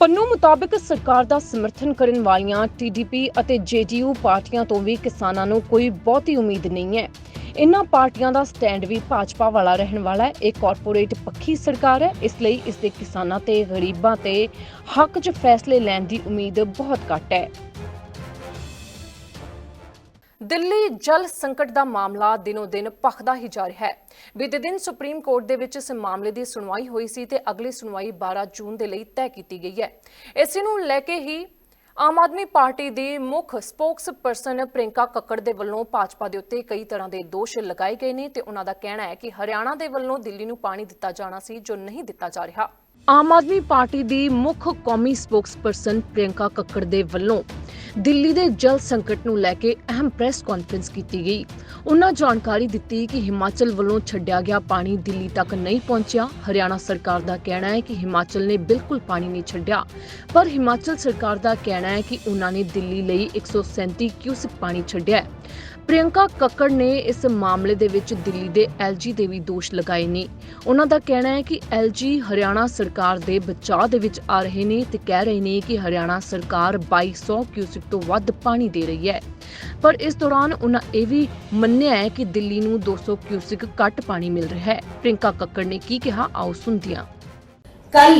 ਪੰਨੂ ਮੁਤਾਬਕ ਸਰਕਾਰ ਦਾ ਸਮਰਥਨ ਕਰਨ ਵਾਲੀਆਂ ਟੀਡੀਪੀ ਅਤੇ ਜੇਡੀਯੂ ਪਾਰਟੀਆਂ ਤੋਂ ਵੀ ਕਿਸਾਨਾਂ ਨੂੰ ਕੋਈ ਬਹੁਤੀ ਉਮੀਦ ਨਹੀਂ ਹੈ। ਇਨ੍ਹਾਂ ਪਾਰਟੀਆਂ ਦਾ ਸਟੈਂਡ ਵੀ ਭਾਜਪਾ ਵਾਲਾ ਰਹਿਣ ਵਾਲਾ ਹੈ। ਇਹ ਕਾਰਪੋਰੇਟ ਪੱਖੀ ਸਰਕਾਰ ਹੈ। ਇਸ ਲਈ ਇਸ ਦੇ ਕਿਸਾਨਾਂ ਤੇ ਗਰੀਬਾਂ ਤੇ ਹੱਕ 'ਚ ਫੈਸਲੇ ਲੈਣ ਦੀ ਉਮੀਦ ਬਹੁਤ ਘੱਟ ਹੈ। ਦਿੱਲੀ ਜਲ ਸੰਕਟ ਦਾ ਮਾਮਲਾ ਦਿਨੋ ਦਿਨ ਭਖਦਾ ਹੀ ਜਾ ਰਿਹਾ ਹੈ। ਬੀਤੇ ਦਿਨ ਸੁਪਰੀਮ ਕੋਰਟ ਦੇ ਵਿੱਚ ਇਸ ਮਾਮਲੇ ਦੀ ਸੁਣਵਾਈ ਹੋਈ ਸੀ ਤੇ ਅਗਲੀ ਸੁਣਵਾਈ 12 ਜੂਨ ਦੇ ਲਈ ਤੈਅ ਕੀਤੀ ਗਈ ਹੈ। ਇਸੇ ਨੂੰ ਲੈ ਕੇ ਹੀ ਆਮ ਆਦਮੀ ਪਾਰਟੀ ਦੀ ਮੁੱਖ ਸਪੋਕਸਪਰਸਨ ਪ੍ਰਿੰਕਾ ਕੱਕੜ ਦੇ ਵੱਲੋਂ ਭਾਜਪਾ ਦੇ ਉੱਤੇ ਕਈ ਤਰ੍ਹਾਂ ਦੇ ਦੋਸ਼ ਲਗਾਏ ਗਏ ਨੇ ਤੇ ਉਹਨਾਂ ਦਾ ਕਹਿਣਾ ਹੈ ਕਿ ਹਰਿਆਣਾ ਦੇ ਵੱਲੋਂ ਦਿੱਲੀ ਨੂੰ ਪਾਣੀ ਦਿੱਤਾ ਜਾਣਾ ਸੀ, ਜੋ ਨਹੀਂ ਦਿੱਤਾ ਜਾ ਰਿਹਾ। ਆਮ ਆਦਮੀ ਪਾਰਟੀ ਦੀ ਮੁੱਖ ਕੌਮੀ ਸਪੋਕਸਪਰਸਨ ਪ੍ਰਿਯੰਕਾ ਕੱਕੜ ਦੇ ਵੱਲੋਂ ਦਿੱਲੀ ਦੇ ਜਲ ਸੰਕਟ ਨੂੰ ਲੈ ਕੇ ਅਹਿਮ ਪ੍ਰੈਸ ਕਾਨਫਰੰਸ ਕੀਤੀ ਗਈ। ਉਨ੍ਹਾਂ ਜਾਣਕਾਰੀ ਦਿੱਤੀ ਕਿ ਹਿਮਾਚਲ ਵੱਲੋਂ ਛੱਡਿਆ ਗਿਆ ਪਾਣੀ ਦਿੱਲੀ ਤੱਕ ਨਹੀਂ ਪਹੁੰਚਿਆ। ਹਰਿਆਣਾ ਸਰਕਾਰ ਦਾ ਕਹਿਣਾ ਹੈ ਕਿ ਹਿਮਾਚਲ ਨੇ ਬਿਲਕੁਲ ਪਾਣੀ ਨਹੀਂ ਛੱਡਿਆ। ਪਰ ਹਿਮਾਚਲ ਸਰਕਾਰ ਦਾ ਕਹਿਣਾ ਹੈ ਕਿ ਉਹਨਾਂ ਨੇ ਦਿੱਲੀ ਲਈ 137 ਕਿਊਸਿਕ ਪਾਣੀ ਛੱਡਿਆ ਹੈ। ਪ੍ਰਿਯੰਕਾ ਕੱਕੜ ਨੇ ਇਸ ਮਾਮਲੇ ਦੇ ਵਿੱਚ ਦਿੱਲੀ ਦੇ ਐਲਜੀ ਦੇ ਵੀ ਦੋਸ਼ ਲਗਾਏ ਨੇ ਉਹਨਾਂ ਦਾ ਕਹਿਣਾ ਹੈ ਕਿ ਐਲਜੀ ਹਰਿਆਣਾ ਸਰਕਾਰ ਦੇ ਬਚਾਅ ਦੇ ਵਿੱਚ ਆ ਰਹੇ ਨੇ ਤੇ ਕਹਿ ਰਹੇ ਨੇ ਕਿ ਹਰਿਆਣਾ ਸਰਕਾਰ 2200 ਕਿਊਸਿਕ ਤੋਂ ਵੱਧ ਪਾਣੀ ਦੇ ਰਹੀ ਹੈ ਪਰ ਇਸ ਦੌਰਾਨ ਉਹਨਾਂ ਇਹ ਵੀ ਮੰਨਿਆ ਹੈ ਕਿ ਦਿੱਲੀ ਨੂੰ 200 ਕਿਊਸਿਕ ਘੱਟ ਪਾਣੀ ਮਿਲ ਰਿਹਾ ਹੈ ਪ੍ਰਿਯੰਕਾ ਕੱਕੜ ਨੇ ਕੀ ਕਿਹਾ ਆਓ ਸੁਣਦੇ ਹਾਂ कल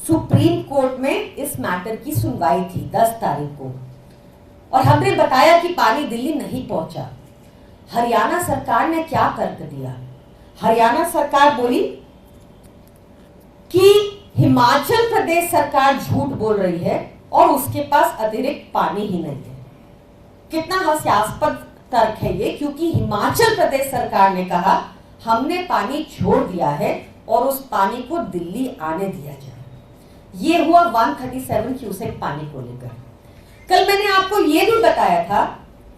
सुप्रीम कोर्ट में इस मैटर की सुनवाई थी 10 तारीख को और हमने बताया कि पानी दिल्ली नहीं पहुँचा। हरियाणा सरकार ने क्या तर्क दिया? हरियाणा सरकार बोली कि हिमाचल प्रदेश सरकार झूठ बोल रही है और उसके पास अतिरिक्त पानी ही नहीं है। कितना हास्यास्पद तर्क है ये, क्योंकि हिमाचल प्रदेश सरकार ने कहा, हमने पानी छोड़ दिया है और उस पानी को दिल्ली आने दिया जाए। ये हुआ 137 क्यूसेक पानी को लेकर। कल मैंने आपको ये भी बताया था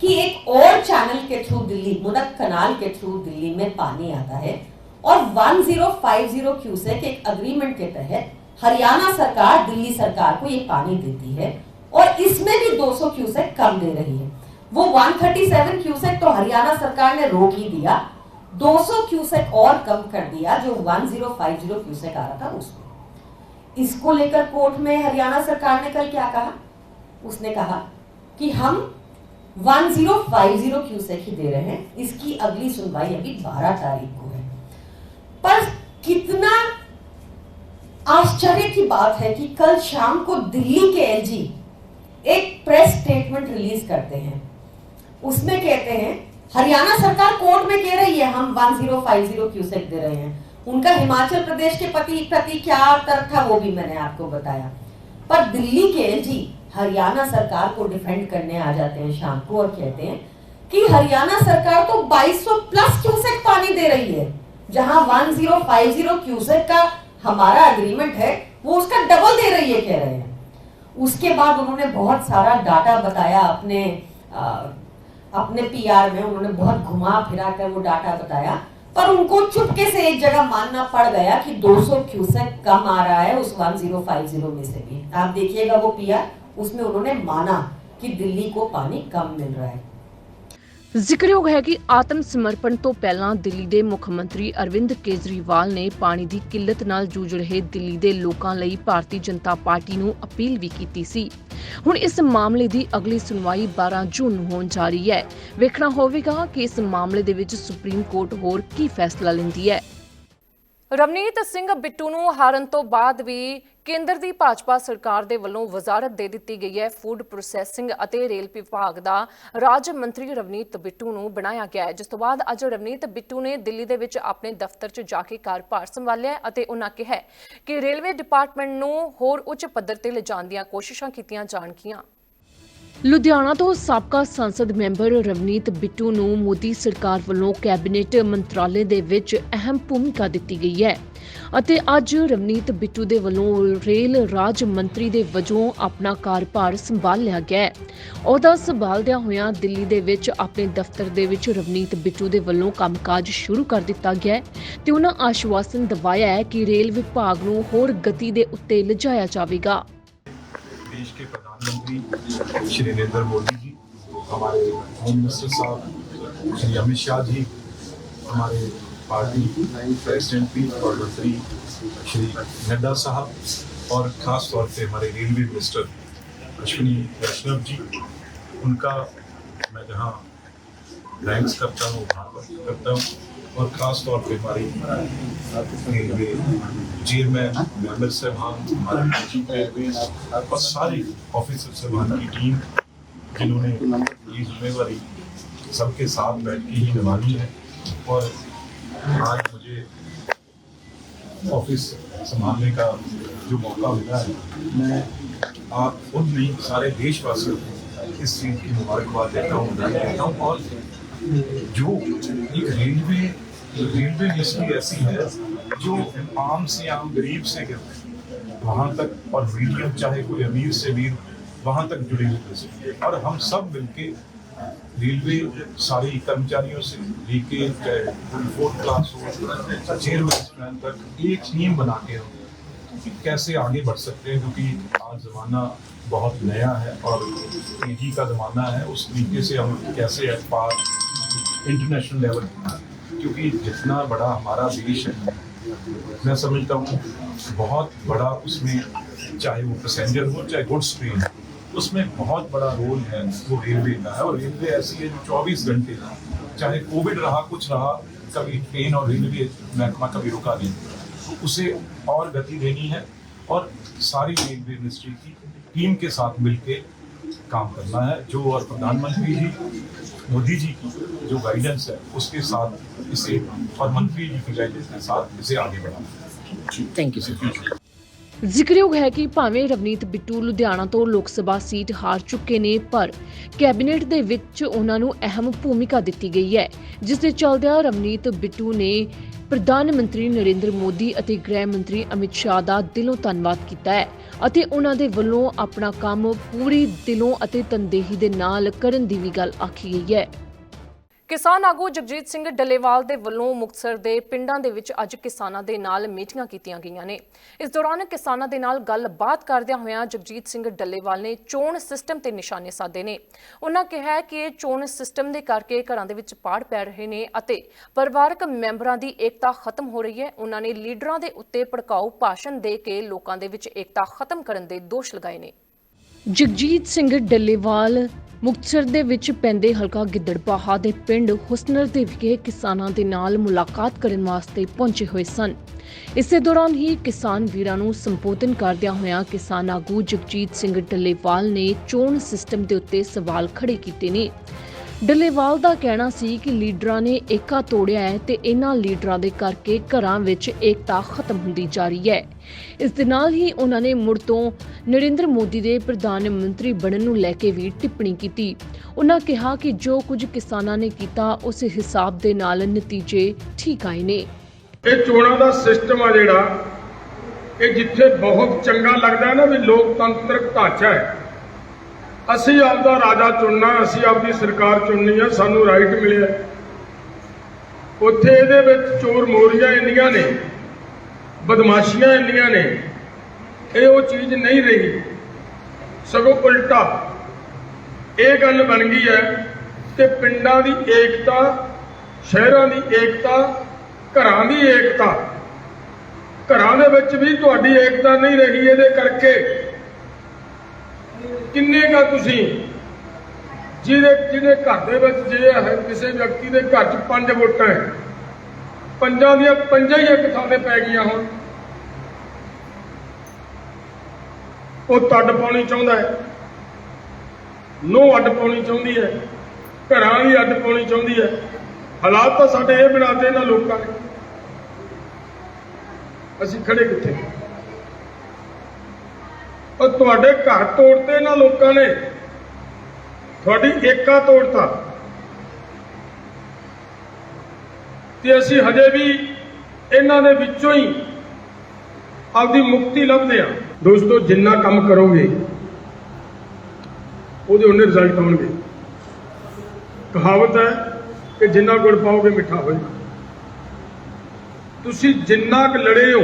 कि एक और चैनल के थ्रू दिल्ली, मुनक कनाल के थ्रू दिल्ली में पानी आता है और 1050 क्यूसेक एक अग्रीमेंट के तहत हरियाणा सरकार, दिल्ली सरकार को ये पानी देती है और इसमें भी 200 क्यूसेक कम दे रही है। वो 137 क्यूसेक तो हरियाणा सरकार ने रोक ही दिया 200 क्यूसेक और कम कर दिया जो 1050 क्यूसेक आ रहा था उसमें। इसको लेकर कोर्ट में हरियाणा सरकार ने कल क्या कहा? उसने कहा कि हम 1050 क्यूसेक ही दे रहे हैं। इसकी अगली सुनवाई अभी 12 तारीख को है। पर कितना आश्चर्य की बात है कि कल शाम को दिल्ली के एलजी एक प्रेस स्टेटमेंट रिलीज़ करते हैं। उसमें कहते हैं, हरियाणा सरकार कोर्ट में कह रही है, हम 1050 क्यूसेक दे रहे हैं। उनका हिमाचल प्रदेश के पति प्रति क्या तर्क था वो भी मैंने आपको बताया। पर दिल्ली के एलजी हरियाणा सरकार को डिफेंड करने आ जाते हैं शाम को और कहते हैं कि हरियाणा सरकार तो 2200 प्लस क्यूसेक पानी दे रही है। जहाँ 1050 क्यूसेक का हमारा एग्रीमेंट है वो उसका डबल दे रही है कह रहे हैं। उसके बाद उन्होंने बहुत सारा डाटा बताया अपने आ, अपने पीआर में उन्होंने बहुत घुमा फिरा कर वो डाटा बताया। पर उनको चुपके से एक जगह मानना पड़ गया कि 200 क्यूसेक कम आ रहा है उस 1050 में से भी। आप देखिएगा वो पीआर उसमें उन्होंने माना कि दिल्ली को पानी कम मिल रहा है ਜ਼ਿਕਰਯੋਗ ਹੈ ਕਿ ਆਤਮ ਸਮਰਪਣ ਤੋਂ ਪਹਿਲਾਂ ਦਿੱਲੀ ਦੇ ਮੁੱਖ ਮੰਤਰੀ ਅਰਵਿੰਦ ਕੇਜਰੀਵਾਲ ਨੇ ਪਾਣੀ ਦੀ ਕਿੱਲਤ ਨਾਲ ਜੂਝ ਰਹੇ ਦਿੱਲੀ ਦੇ ਲੋਕਾਂ ਲਈ ਭਾਰਤੀ ਜਨਤਾ ਪਾਰਟੀ ਨੂੰ ਅਪੀਲ ਵੀ ਕੀਤੀ ਸੀ ਹੁਣ ਇਸ ਮਾਮਲੇ ਦੀ ਅਗਲੀ ਸੁਣਵਾਈ 12 ਜੂਨ ਨੂੰ ਹੋਣ ਜਾ ਰਹੀ ਹੈ ਵੇਖਣਾ ਹੋਵੇਗਾ ਕਿ ਇਸ ਮਾਮਲੇ ਦੇ ਵਿੱਚ ਸੁਪਰੀਮ ਕੋਰਟ ਹੋਰ ਕੀ ਫੈਸਲਾ ਲੈਂਦੀ ਹੈ ਰਵਨੀਤ ਸਿੰਘ ਬਿੱਟੂ ਨੂੰ ਹਾਰਨ ਤੋਂ ਬਾਅਦ ਵੀ ਕੇਂਦਰ ਦੀ ਭਾਜਪਾ ਸਰਕਾਰ ਦੇ ਵੱਲੋਂ ਵਜ਼ਾਰਤ ਦੇ ਦਿੱਤੀ ਗਈ ਹੈ। ਫੂਡ ਪ੍ਰੋਸੈਸਿੰਗ ਅਤੇ ਰੇਲ ਵਿਭਾਗ ਦਾ ਰਾਜ ਮੰਤਰੀ ਰਵਨੀਤ ਬਿੱਟੂ ਨੂੰ ਬਣਾਇਆ ਗਿਆ ਹੈ। ਜਿਸ ਤੋਂ ਬਾਅਦ ਅੱਜ ਰਵਨੀਤ ਬਿੱਟੂ ਨੇ ਦਿੱਲੀ ਦੇ ਵਿੱਚ ਆਪਣੇ ਦਫ਼ਤਰ 'ਚ ਜਾ ਕੇ ਕਾਰਭਾਰ ਸੰਭਾਲਿਆ ਅਤੇ ਉਹਨਾਂ ਕਿਹਾ ਕਿ ਰੇਲਵੇ ਡਿਪਾਰਟਮੈਂਟ ਨੂੰ ਹੋਰ ਉੱਚ ਪੱਧਰ ਤੇ ਲਿਜਾਣ ਦੀਆਂ ਕੋਸ਼ਿਸ਼ਾਂ ਕੀਤੀਆਂ ਜਾਣਗੀਆਂ। ਲੁਧਿਆਣਾ ਤੋਂ ਸਾਬਕਾ ਸੰਸਦ ਮੈਂਬਰ ਰਵਨੀਤ ਬਿੱਟੂ ਨੂੰ ਮੋਦੀ ਸਰਕਾਰ ਵੱਲੋਂ ਕੈਬਨਿਟ ਮੰਤਰਾਲੇ ਦੇ ਵਿੱਚ ਅਹਿਮ ਭੂਮਿਕਾ ਦਿੱਤੀ ਗਈ ਹੈ ਅਤੇ ਅੱਜ ਰਵਨੀਤ ਬਿੱਟੂ ਦੇ ਵੱਲੋਂ ਰੇਲ ਰਾਜ ਮੰਤਰੀ ਦੇ ਵਜੋਂ ਆਪਣਾ ਕਾਰਭਾਰ ਸੰਭਾਲ ਲਿਆ ਗਿਆ ਹੈ। ਉਹਦਾ ਸੰਭਾਲਦਿਆਂ ਹੋਇਆ ਦਿੱਲੀ ਦੇ ਵਿੱਚ ਆਪਣੇ ਦਫ਼ਤਰ ਦੇ ਵਿੱਚ ਰਵਨੀਤ ਬਿੱਟੂ ਦੇ ਵੱਲੋਂ ਕੰਮਕਾਜ ਸ਼ੁਰੂ ਕਰ ਦਿੱਤਾ ਗਿਆ ਹੈ ਤੇ ਉਹਨਾਂ ਆਸ਼ਵਾਸਨ ਦਿਵਾਇਆ ਹੈ ਕਿ ਰੇਲ ਵਿਭਾਗ ਨੂੰ ਹੋਰ ਗਤੀ ਦੇ ਉੱਤੇ ਲਿਜਾਇਆ ਜਾਵੇਗਾ। प्रधानमंत्री श्री नरेंद्र मोदी जी, हमारे होम मिनिस्टर साहब, श्री अमित शाह जी, हमारे पार्टी प्रेसिडेंट भी और मंत्री श्री नड्डा साहब और खास तौर पे हमारे रेलवे मिनिस्टर अश्विनी वैष्णव जी, उनका मैं जहाँ थैंक्स करता हूँ आभार करता हूँ। और खास तौर पे हमारी रेलवे चेयरमैन मेंबर साहबान हमारे और सारे ऑफिसर साहबान की टीम जिन्होंने ये जिम्मेवारी सबके साथ बैठ के ही निभानी है। और आज मुझे ऑफ़िस संभालने का जो मौका मिला है, मैं आप खुद नहीं, सारे देशवासियों को इस चीज़ की मुबारकबाद देता हूँ देता हूँ। और जो एक रेलवे रेलवे इंडस्ट्री ऐसी है जो आम से आम, गरीब से गिर वहाँ तक और मीडियम, चाहे कोई अमीर से अमीर, वहाँ तक जुड़े हुए और हम सब मिलके रेलवे सारे कर्मचारियों से लेके फोर्थ क्लास हो चेयरमैन तक, एक टीम बना के हम कि कैसे आगे बढ़ सकते हैं, क्योंकि आज ज़माना बहुत नया है और तेज़ी का ज़माना है। उस तरीके से हम कैसे पार इंटरनेशनल लेवल क्योंकि जितना बड़ा हमारा देश है, मैं समझता हूँ बहुत बड़ा उसमें, चाहे वो पैसेंजर हो, चाहे गुड्स ट्रेन हो, उसमें बहुत बड़ा रोल है वो रेलवे का है। और रेलवे ऐसी है जो 24 घंटे चाहे कोविड रहा, कुछ रहा, कभी ट्रेन और रेलवे महकमा कभी रुका नहीं। तो उसे और गति देनी है और सारी रेलवे इंडस्ट्री की टीम के साथ मिलके काम करना है जो और प्रधानमंत्री जी मोदी जी की जो गाइडेंस है उसके साथ इसे और मंत्री जी की गाइडेंस के साथ इसे आगे बढ़ाना है ਥੈਂਕ ਯੂ ਸਰ ਜ਼ਿਕਰਯੋਗ ਹੈ ਕਿ ਭਾਵੇਂ ਰਵਨੀਤ ਬਿੱਟੂ ਲੁਧਿਆਣਾ ਤੋਂ ਲੋਕ ਸਭਾ ਸੀਟ ਹਾਰ ਚੁੱਕੇ ਨੇ ਪਰ ਕੈਬਨਿਟ ਦੇ ਵਿੱਚ ਉਹਨਾਂ ਨੂੰ ਅਹਿਮ ਭੂਮਿਕਾ ਦਿੱਤੀ ਗਈ ਹੈ ਜਿਸ ਦੇ ਚੱਲਦਿਆਂ ਰਵਨੀਤ ਬਿੱਟੂ ਨੇ ਪ੍ਰਧਾਨ ਮੰਤਰੀ ਨਰਿੰਦਰ ਮੋਦੀ ਅਤੇ ਗ੍ਰਹਿ ਮੰਤਰੀ ਅਮਿਤ ਸ਼ਾਹ ਦਾ ਦਿਲੋਂ ਧੰਨਵਾਦ ਕੀਤਾ ਹੈ ਅਤੇ ਉਹਨਾਂ ਦੇ ਵੱਲੋਂ ਆਪਣਾ ਕੰਮ ਪੂਰੀ ਦਿਲੋਂ ਅਤੇ ਤਨਦੇਹੀ ਦੇ ਨਾਲ ਕਰਨ ਦੀ ਵੀ ਗੱਲ ਆਖੀ ਗਈ ਹੈ। ਕਿਸਾਨ ਆਗੂ ਜਗਜੀਤ ਸਿੰਘ ਡੱਲੇਵਾਲ ਦੇ ਵੱਲੋਂ ਮੁਕਤਸਰ ਦੇ ਪਿੰਡਾਂ ਦੇ ਵਿੱਚ ਅੱਜ ਕਿਸਾਨਾਂ ਦੇ ਨਾਲ ਮੀਟਿੰਗਾਂ ਕੀਤੀਆਂ ਗਈਆਂ ਨੇ। ਇਸ ਦੌਰਾਨ ਕਿਸਾਨਾਂ ਦੇ ਨਾਲ ਗੱਲਬਾਤ ਕਰਦਿਆਂ ਹੋਇਆਂ ਜਗਜੀਤ ਸਿੰਘ ਡੱਲੇਵਾਲ ਨੇ ਚੋਣ ਸਿਸਟਮ ਤੇ ਨਿਸ਼ਾਨੇ ਸਾਧੇ ਨੇ। ਉਹਨਾਂ ਕਿਹਾ ਕਿ ਇਹ ਚੋਣ ਸਿਸਟਮ ਦੇ ਕਰਕੇ ਘਰਾਂ ਦੇ ਵਿੱਚ ਪਾੜ ਪੈ ਰਹੇ ਨੇ ਅਤੇ ਪਰਿਵਾਰਕ ਮੈਂਬਰਾਂ ਦੀ ਏਕਤਾ ਖਤਮ ਹੋ ਰਹੀ ਹੈ। ਉਹਨਾਂ ਨੇ ਲੀਡਰਾਂ ਦੇ ਉੱਤੇ ਭੜਕਾਊ ਭਾਸ਼ਣ ਦੇ ਕੇ ਲੋਕਾਂ ਦੇ ਵਿੱਚ ਏਕਤਾ ਖਤਮ ਕਰਨ ਦੇ ਦੋਸ਼ ਲਗਾਏ ਨੇ। ਜਗਜੀਤ ਸਿੰਘ ਡੱਲੇਵਾਲ ਮੁਕਤਸਰ ਦੇ ਵਿੱਚ ਪੈਂਦੇ ਹਲਕਾ ਗਿੱਦੜਬਾਹਾ ਦੇ ਪਿੰਡ ਹੁਸਨਰ ਦੇ ਵਿਖੇ ਕਿਸਾਨਾਂ ਦੇ ਨਾਲ ਮੁਲਾਕਾਤ ਕਰਨ ਵਾਸਤੇ ਪਹੁੰਚੇ ਹੋਏ ਸਨ। ਇਸੇ ਦੌਰਾਨ ਹੀ ਕਿਸਾਨ ਵੀਰਾਂ ਨੂੰ ਸੰਬੋਧਨ ਕਰਦਿਆਂ ਹੋਇਆਂ ਕਿਸਾਨ ਆਗੂ ਜਗਜੀਤ ਸਿੰਘ ਡੱਲੇਵਾਲ ਨੇ ਚੋਣ ਸਿਸਟਮ ਦੇ ਉੱਤੇ ਸਵਾਲ ਖੜੇ ਕੀਤੇ ਨੇ। ਡੱਲੇਵਾਲ ਦਾ ਕਹਿਣਾ ਸੀ ਕਿ ਲੀਡਰਾਂ ਨੇ ਏਕਾ ਤੋੜਿਆ ਹੈ ਤੇ ਇਹਨਾਂ ਲੀਡਰਾਂ ਦੇ ਕਰਕੇ ਘਰਾਂ ਵਿੱਚ ਏਕਤਾ ਖਤਮ ਹੁੰਦੀ ਜਾ ਰਹੀ ਹੈ। ਇਸ ਦੇ ਨਾਲ ਹੀ ਉਹਨਾਂ ਨੇ ਮੁੜ ਤੋਂ ਨਰਿੰਦਰ ਮੋਦੀ ਦੇ ਪ੍ਰਧਾਨ ਮੰਤਰੀ ਬਣਨ ਨੂੰ ਲੈ ਕੇ ਵੀ ਟਿੱਪਣੀ ਕੀਤੀ। ਉਹਨਾਂ ਕਿਹਾ ਕਿ ਜੋ ਕੁਝ ਕਿਸਾਨਾਂ ਨੇ ਕੀਤਾ, ਉਸ ਹਿਸਾਬ ਦੇ ਨਾਲ ਨਤੀਜੇ ਠੀਕ ਆਏ ਨੇ। ਇਹ ਚੋਣਾਂ ਦਾ ਸਿਸਟਮ ਆ ਜਿਹੜਾ, ਇਹ ਜਿੱਥੇ ਬਹੁਤ ਚੰਗਾ ਲੱਗਦਾ ਹੈ ਨਾ ਵੀ ਲੋਕਤੰਤਰਕ ਢਾਂਚਾ ਹੈ। ਅਸੀਂ ਆਪਦਾ ਰਾਜਾ ਚੁਣਨਾ ਅਸੀਂ ਆਪਦੀ ਸਰਕਾਰ ਚੁਣਨੀ ਹੈ, ਸਾਨੂੰ ਰਾਈਟ ਮਿਲਿਆ ਉੱਥੇ ਇਹਦੇ ਵਿੱਚ ਚੋਰ ਮੋਰੀਆਂ ਇੰਨੀਆਂ ਨੇ, ਬਦਮਾਸ਼ੀਆਂ ਇੰਨੀਆਂ ਨੇ, ਇਹ ਉਹ ਚੀਜ਼ ਨਹੀਂ ਰਹੀ। ਸਗੋਂ ਉਲਟਾ, ਇਹ ਗੱਲ ਬਣ ਗਈ ਹੈ ਕਿ ਪਿੰਡਾਂ ਦੀ ਏਕਤਾ, ਸ਼ਹਿਰਾਂ ਦੀ ਏਕਤਾ, ਘਰਾਂ ਦੀ ਏਕਤਾ, ਘਰਾਂ ਦੇ ਵਿੱਚ ਵੀ ਤੁਹਾਡੀ ਏਕਤਾ ਨਹੀਂ ਰਹੀ, ਇਹਦੇ ਕਰਕੇ ਕਿੰਨੇ ਕਾ ਤੁਸੀਂ? ਜਿਹਦੇ ਜਿਹਦੇ ਘਰ ਦੇ ਵਿੱਚ ਜੇ ਹੈ ਕਿਸੇ ਵਿਅਕਤੀ ਦੇ ਘਰ 'ਚ ਪੰਜ ਵੋਟਾਂ ਹੈ, ਪੰਜਾਂ ਦੀਆਂ, ਪੰਜਾਂ ਹੀ ਇੱਕ ਥਾਂ ਤੇ ਪੈ ਗਈਆਂ ਹੁਣ। ਉਹ ਤੱਡ ਪਾਉਣੀ ਚਾਹੁੰਦਾ ਹੈ। ਨੋ ਅੱਡ ਪਾਉਣੀ ਚਾਹੁੰਦੀ ਹੈ। ਘਰਾਂ ਦੀ ਅੱਡ ਪਾਉਣੀ ਚਾਹੁੰਦੀ ਹੈ। ਹਾਲਾਤ ਤਾਂ ਸਾਡੇ ਇਹ ਬਣਾਤੇ ਇਹਨਾਂ ਲੋਕਾਂ ਨੇ। ਅਸੀਂ ਖੜੇ ਕਿੱਥੇ? ਉਹ ਤੁਹਾਡੇ ਘਰ ਤੋੜਤੇ ਇਹਨਾਂ ਲੋਕਾਂ ਨੇ। ਤੁਹਾਡੀ ਏਕਾ ਤੋੜਤਾ। ਤੇ ਅਸੀਂ ਹਜੇ ਵੀ ਇਹਨਾਂ ਦੇ ਵਿੱਚੋਂ ਹੀ ਆਪਦੀ ਮੁਕਤੀ ਲੱਭਦੇ ਆ ਦੋਸਤੋ, ਜਿੰਨਾ ਕੰਮ ਕਰੋਗੇ, ਉਹਦੇ ਉਹਨੇ ਰਿਜ਼ਲਟ ਆਉਣਗੇ। ਕਹਾਵਤ ਹੈ ਕਿ ਜਿੰਨਾ ਗੁੜ ਪਾਓਗੇ, ਮਿੱਠਾ ਹੋਏਗਾ ਤੁਸੀਂ ਜਿੰਨਾ ਕੁ ਲੜੇ ਹੋ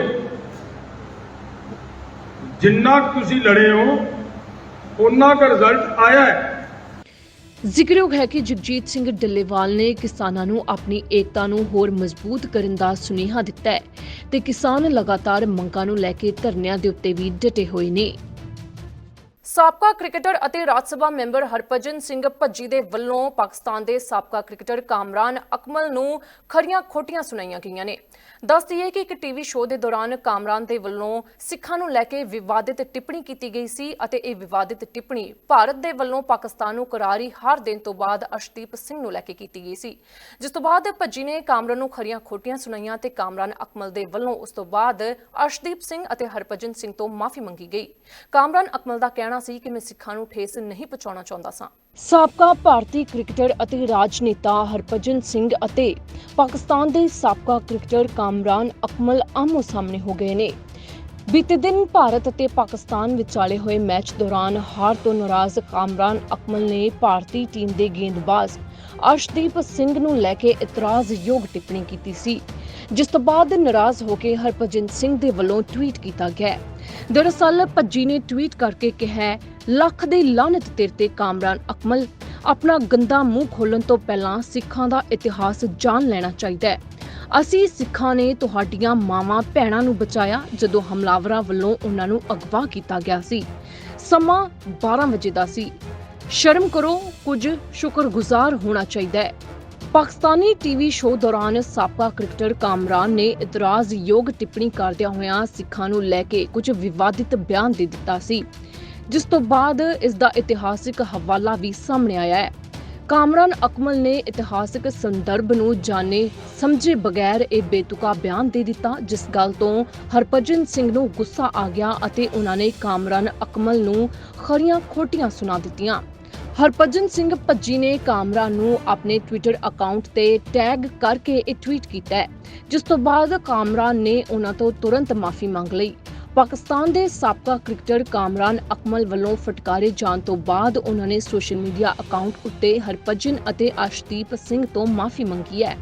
ਜਿੰਨਾ ਤੁਸੀਂ ਲੜੇ ਹੋ ਉਹਨਾਂ ਦਾ ਰਿਜ਼ਲਟ ਆਇਆ ਹੈ। ਜ਼ਿਕਰਯੋਗ ਹੈ ਕਿ ਜਗਜੀਤ ਸਿੰਘ ਡੱਲੇਵਾਲ ਨੇ ਕਿਸਾਨਾਂ ਨੂੰ ਆਪਣੀ ਏਕਤਾ ਨੂੰ ਹੋਰ ਮਜ਼ਬੂਤ ਕਰਨ ਦਾ ਸੁਨੇਹਾ ਦਿੱਤਾ ਹੈ ਤੇ ਕਿਸਾਨ ਲਗਾਤਾਰ ਮੰਗਾਂ ਨੂੰ ਲੈ ਕੇ ਧਰਨਿਆਂ ਦੇ ਉੱਤੇ ਵੀ ਡਟੇ ਹੋਏ ਨੇ। ਸਾਬਕਾ ਕ੍ਰਿਕਟਰ ਅਤੇ ਰਾਜ ਸਭਾ ਮੈਂਬਰ ਹਰਭਜਨ ਸਿੰਘ ਭੱਜੀ ਦੇ ਵੱਲੋਂ ਪਾਕਿਸਤਾਨ ਦੇ ਸਾਬਕਾ ਕ੍ਰਿਕਟਰ ਕਾਮਰਾਨ ਅਕਮਲ ਨੂੰ ਖਰੀਆਂ ਖੋਟੀਆਂ ਸੁਣਾਈਆਂ ਗਈਆਂ ਨੇ। ਦੱਸਦੀ ਹੈ ਕਿ ਇੱਕ ਟੀਵੀ ਸ਼ੋਅ ਦੇ ਦੌਰਾਨ ਕਾਮਰਾਨ ਦੇ ਵੱਲੋਂ ਸਿੱਖਾਂ ਨੂੰ ਲੈ ਕੇ ਵਿਵਾਦਿਤ ਟਿੱਪਣੀ ਕੀਤੀ ਗਈ ਸੀ ਅਤੇ ਇਹ ਵਿਵਾਦਿਤ ਟਿੱਪਣੀ ਭਾਰਤ ਦੇ ਵੱਲੋਂ ਪਾਕਿਸਤਾਨ ਨੂੰ ਕਰਾਰੀ ਹਾਰ ਦੇਣ ਤੋਂ ਬਾਅਦ ਅਰਸ਼ਦੀਪ ਸਿੰਘ ਨੂੰ ਲੈ ਕੇ ਕੀਤੀ ਗਈ ਸੀ। ਜਿਸ ਤੋਂ ਬਾਅਦ ਭੱਜੀ ਨੇ ਕਾਮਰਾਨ ਨੂੰ ਖਰੀਆਂ ਖੋਟੀਆਂ ਸੁਣਾਈਆਂ ਤੇ ਕਾਮਰਾਨ ਅਕਮਲ ਦੇ ਵੱਲੋਂ ਉਸ ਤੋਂ ਬਾਅਦ ਅਰਸ਼ਦੀਪ ਸਿੰਘ ਅਤੇ ਹਰਭਜਨ ਸਿੰਘ ਤੋਂ ਮਾਫੀ ਮੰਗੀ ਗਈ। ਕਾਮਰਾਨ ਅਕਮਲ ਦਾ ਕਹਿਣਾ ਸੀ ਕਿ ਮੈਂ ਸਿੱਖਾਂ ਨੂੰ ਠੇਸ ਨਹੀਂ ਪਹੁੰਚਾਉਣਾ ਚਾਹੁੰਦਾ ਸਾਂ। ਸਾਬਕਾ ਭਾਰਤੀ ਕ੍ਰਿਕਟਰ ਅਤੇ ਰਾਜਨੇਤਾ ਹਰਭਜਨ ਸਿੰਘ ਅਤੇ ਪਾਕਿਸਤਾਨ ਦੇ ਸਾਬਕਾ ਕ੍ਰਿਕਟਰ ਕਾਮਰਾਨ ਅਕਮਲ ਆਮੋ ਸਾਹਮਣੇ ਹੋ ਗਏ ਨੇ। ਬੀਤੇ ਦਿਨ ਭਾਰਤ ਅਤੇ ਪਾਕਿਸਤਾਨ ਵਿਚਾਲੇ ਹੋਏ ਮੈਚ ਦੌਰਾਨ ਹਾਰ ਤੋਂ ਨਾਰਾਜ਼ ਕਾਮਰਾਨ ਅਕਮਲ ਨੇ ਭਾਰਤੀ ਟੀਮ ਦੇ ਗੇਂਦਬਾਜ਼ ਅਰਸ਼ਦੀਪ ਸਿੰਘ ਨੂੰ ਲੈ ਕੇ ਇਤਰਾਜ਼ਯੋਗ ਟਿੱਪਣੀ ਕੀਤੀ ਸੀ, ਜਿਸ ਤੋਂ ਬਾਅਦ ਨਾਰਾਜ਼ ਹੋ ਕੇ ਹਰਭਜਨ ਸਿੰਘ ਦੇ ਵੱਲੋਂ ਟਵੀਟ ਕੀਤਾ ਗਿਆ। ਦਰਅਸਲ ਭੱਜੀ ਨੇ ਟਵੀਟ ਕਰਕੇ ਕਿਹਾ ਲੱਖ ਦੀ ਲਾਨਤ ਤੇਰੇ ਤੇ ਕਾਮਰਾਨ ਅਕਮਲ। ਆਪਣਾ ਗੰਦਾ ਮੂੰਹ ਖੋਲਣ ਤੋਂ ਪਹਿਲਾਂ ਸਿੱਖਾਂ ਦਾ ਇਤਿਹਾਸ ਜਾਣ ਲੈਣਾ ਚਾਹੀਦਾ ਹੈ। ਅਸੀਂ ਸਿੱਖਾਂ ਨੇ ਤੁਹਾਡੀਆਂ ਮਾਵਾਂ ਭੈਣਾਂ ਨੂੰ ਬਚਾਇਆ ਜਦੋਂ ਹਮਲਾਵਰਾਂ ਵੱਲੋਂ ਉਹਨਾਂ ਨੂੰ ਅਗਵਾ ਕੀਤਾ ਗਿਆ ਸੀ। ਸਮਾਂ 12 ਵਜੇ ਦਾ ਸੀ। ਸ਼ਰਮ ਕਰੋ, ਕੁਝ ਸ਼ੁਕਰਗੁਜ਼ਾਰ ਹੋਣਾ ਚਾਹੀਦਾ ਹੈ। ਪਾਕਿਸਤਾਨੀ ਟੀਵੀ ਸ਼ੋਅ ਦੌਰਾਨ ਸਾਬਕਾ ਕ੍ਰਿਕਟਰ ਕਾਮਰਾਨ ਨੇ ਇਤਰਾਜ਼ਯੋਗ ਟਿੱਪਣੀ ਕਰਦਿਆਂ ਹੋਇਆਂ ਸਿੱਖਾਂ ਨੂੰ ਲੈ ਕੇ ਕੁਝ ਵਿਵਾਦਿਤ ਬਿਆਨ ਦੇ ਦਿੱਤਾ ਸੀ, ਜਿਸ ਤੋਂ ਬਾਅਦ ਇਸ ਦਾ ਇਤਿਹਾਸਿਕ ਹਵਾਲਾ ਵੀ ਸਾਹਮਣੇ ਆਇਆ ਹੈ। ਕਾਮਰਾਨ ਅਕਮਲ ਨੇ ਇਤਿਹਾਸਿਕ ਸੰਦਰਭ ਨੂੰ ਜਾਣੇ ਸਮਝੇ ਬਗੈਰ ਇਹ ਬੇਤੁਕਾ ਬਿਆਨ ਦੇ ਦਿੱਤਾ, ਜਿਸ ਗੱਲ ਤੋਂ ਹਰਭਜਨ ਸਿੰਘ ਨੂੰ ਗੁੱਸਾ ਆ ਗਿਆ ਅਤੇ ਉਹਨਾਂ ਨੇ ਕਾਮਰਾਨ ਅਕਮਲ ਨੂੰ ਖਰੀਆਂ ਖੋਟੀਆਂ ਸੁਣਾ ਦਿੱਤੀਆਂ। ਹਰਭਜਨ ਸਿੰਘ ਭੱਜੀ ਨੇ ਕਾਮਰਾ ਨੂੰ ਆਪਣੇ ਟਵਿੱਟਰ ਅਕਾਊਂਟ ਤੇ ਟੈਗ ਕਰਕੇ ਇਹ ਟਵੀਟ ਕੀਤਾ ਹੈ, ਜਿਸ ਤੋਂ ਬਾਅਦ ਕਾਮਰਾਨ ਨੇ ਉਹਨਾਂ ਤੋਂ ਤੁਰੰਤ ਮਾਫੀ ਮੰਗ ਲਈ। ਪਾਕਿਸਤਾਨ ਦੇ ਸਾਬਕਾ ਕ੍ਰਿਕਟਰ ਕਾਮਰਾਨ ਅਕਮਲ ਵੱਲੋਂ ਫਟਕਾਰੇ ਜਾਣ ਤੋਂ ਬਾਅਦ ਉਹਨਾਂ ਨੇ ਸੋਸ਼ਲ ਮੀਡੀਆ ਅਕਾਊਂਟ ਉੱਤੇ ਹਰਭਜਨ ਅਤੇ ਅਸ਼ਦੀਪ ਸਿੰਘ ਤੋਂ ਮਾਫੀ ਮੰਗੀ ਹੈ।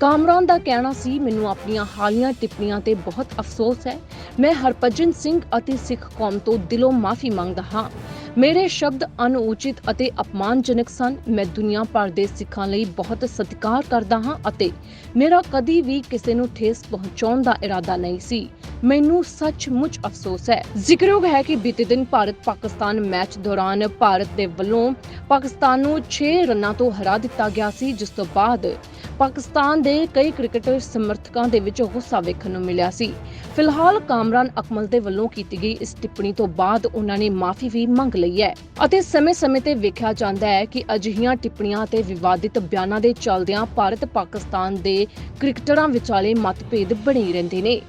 ਕਾਮਰਾਨ ਦਾ ਕਹਿਣਾ ਸੀ, ਮੈਨੂੰ ਆਪਣੀਆਂ ਹਾਲੀਆਂ ਟਿੱਪਣੀਆਂ ਤੇ ਬਹੁਤ ਅਫਸੋਸ ਹੈ। ਮੈਂ ਹਰਭਜਨ ਸਿੰਘ ਅਤੇ ਸਿੱਖ ਕੌਮ ਤੋਂ ਦਿਲੋਂ ਮਾਫੀ ਮੰਗਦਾ ਹਾਂ। ਮੇਰੇ ਸ਼ਬਦ ਅਨੁਚਿਤ ਅਤੇ ਅਪਮਾਨਜਨਕ ਸਨ। ਮੈਂ ਦੁਨੀਆ ਭਰ ਦੇ ਸਿੱਖਾਂ ਲਈ ਬਹੁਤ ਸਤਿਕਾਰ ਕਰਦਾ ਹਾਂ ਅਤੇ ਮੇਰਾ ਕਦੀ ਵੀ ਕਿਸੇ ਨੂੰ ਠੇਸ ਪਹੁੰਚਾਉਣ ਦਾ ਇਰਾਦਾ ਨਹੀਂ ਸੀ। ਮੈਨੂੰ ਸੱਚਮੁੱਚ ਅਫਸੋਸ ਹੈ। ਜ਼ਿਕਰਯੋਗ ਹੈ ਕਿ ਬੀਤੇ ਦਿਨ ਭਾਰਤ ਪਾਕਿਸਤਾਨ ਮੈਚ ਦੌਰਾਨ ਭਾਰਤ ਦੇ ਵੱਲੋਂ ਪਾਕਿਸਤਾਨ ਨੂੰ 6 ਰਨਾਂ ਤੋਂ ਹਰਾ ਦਿੱਤਾ ਗਿਆ ਸੀ, ਜਿਸ ਤੋਂ ਬਾਅਦ ਪਾਕਿਸਤਾਨ ਦੇ ਕਈ ਕ੍ਰਿਕਟਰ ਸਮਰਥਕਾਂ ਦੇ ਵਿੱਚ ਗੁੱਸਾ ਵੇਖਣ ਨੂੰ ਮਿਲਿਆ ਸੀ। ਫਿਲਹਾਲ ਕਾਮਰਾਨ ਅਕਮਲ ਦੇ ਵੱਲੋਂ ਕੀਤੀ ਗਈ ਇਸ ਟਿੱਪਣੀ ਤੋਂ ਬਾਅਦ ਉਹਨਾਂ ਨੇ ਮਾਫੀ ਵੀ ਮੰਗ ਲਈ ਹੈ। ਅਤੇ ਸਮੇਂ-ਸਮੇਂ ਤੇ ਵੇਖਿਆ ਜਾਂਦਾ ਹੈ ਕਿ ਅਜਿਹੀਆਂ ਟਿੱਪਣੀਆਂ ਤੇ ਵਿਵਾਦਿਤ ਬਿਆਨਾਂ ਦੇ ਚੱਲਦਿਆਂ ਭਾਰਤ ਪਾਕਿਸਤਾਨ ਦੇ ਕ੍ਰਿਕਟਰਾਂ ਵਿਚਾਲੇ ਮਤਭੇਦ ਬਣੇ ਰਹਿੰਦੇ ਨੇ।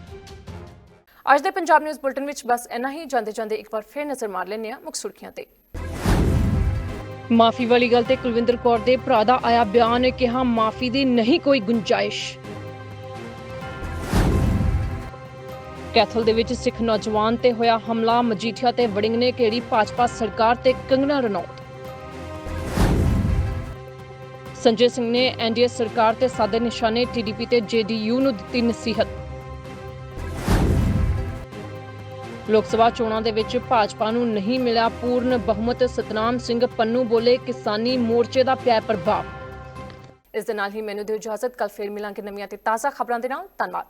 ਅੱਜ ਦੇ ਪੰਜਾਬ ਨਿਊਜ਼ ਬੁਲਟਨ ਵਿੱਚ ਬਸ ਇੰਨਾ ਹੀ। ਜਾਂਦੇ ਜਾਂਦੇ ਇੱਕ ਵਾਰ ਫੇਰ ਨਜ਼ਰ ਮਾਰ ਲੈਂਦੇ ਹਾਂ ਮੁੱਖ ਸੁਰਖੀਆਂ ਤੇ। ਮਾਫੀ ਵਾਲੀ ਗੱਲ ਤੇ ਕੁਲਵਿੰਦਰ ਕੌਰ ਦੇ ਭਰਾ ਦਾ ਆਇਆ ਬਿਆਨ ਨੇ ਕਿਹਾ ਮਾਫੀ ਦੀ ਨਹੀਂ ਕੋਈ ਗੁੰਜਾਇਸ਼। ਕੈਥਲ ਦੇ ਵਿੱਚ ਸਿੱਖ ਨੌਜਵਾਨ ਤੇ ਹੋਇਆ ਹਮਲਾ। ਮਜੀਠੀਆ ਤੇ ਵੜਿੰਗ ਨੇ ਘੇਰੀ ਭਾਜਪਾ ਸਰਕਾਰ ਤੇ ਕੰਗਣਾ ਰਣੌਤ। ਸੰਜੇ ਸਿੰਘ ਨੇ ਐਨਡੀਏ ਸਰਕਾਰ ਤੇ ਸਾਦੇ ਨਿਸ਼ਾਨੇ ਟੀਡੀਪੀ ਤੇ ਜੇਡੀਯੂ ਨੂੰ ਦਿੱਤੀ ਨਸੀਹਤ। ਲੋਕ ਸਭਾ ਚੋਣਾਂ ਦੇ ਵਿੱਚ ਭਾਜਪਾ ਨੂੰ ਨਹੀਂ ਮਿਲਿਆ ਪੂਰਨ ਬਹੁਮਤ। ਸਤਨਾਮ ਸਿੰਘ ਪੰਨੂ ਬੋਲੇ, ਕਿਸਾਨੀ ਮੋਰਚੇ ਦਾ ਪਿਆ ਪ੍ਰਭਾਵ। ਇਸ ਦੇ ਨਾਲ ਹੀ ਮੈਨੂੰ ਦਿਓ ਇਜਾਜ਼ਤ ਕੱਲ ਫੇਰ ਮਿਲਾਂਗੇ ਨਵੀਆਂ ਤੇ ਤਾਜ਼ਾ ਖਬਰਾਂ ਦੇ ਨਾਲ। ਧੰਨਵਾਦ।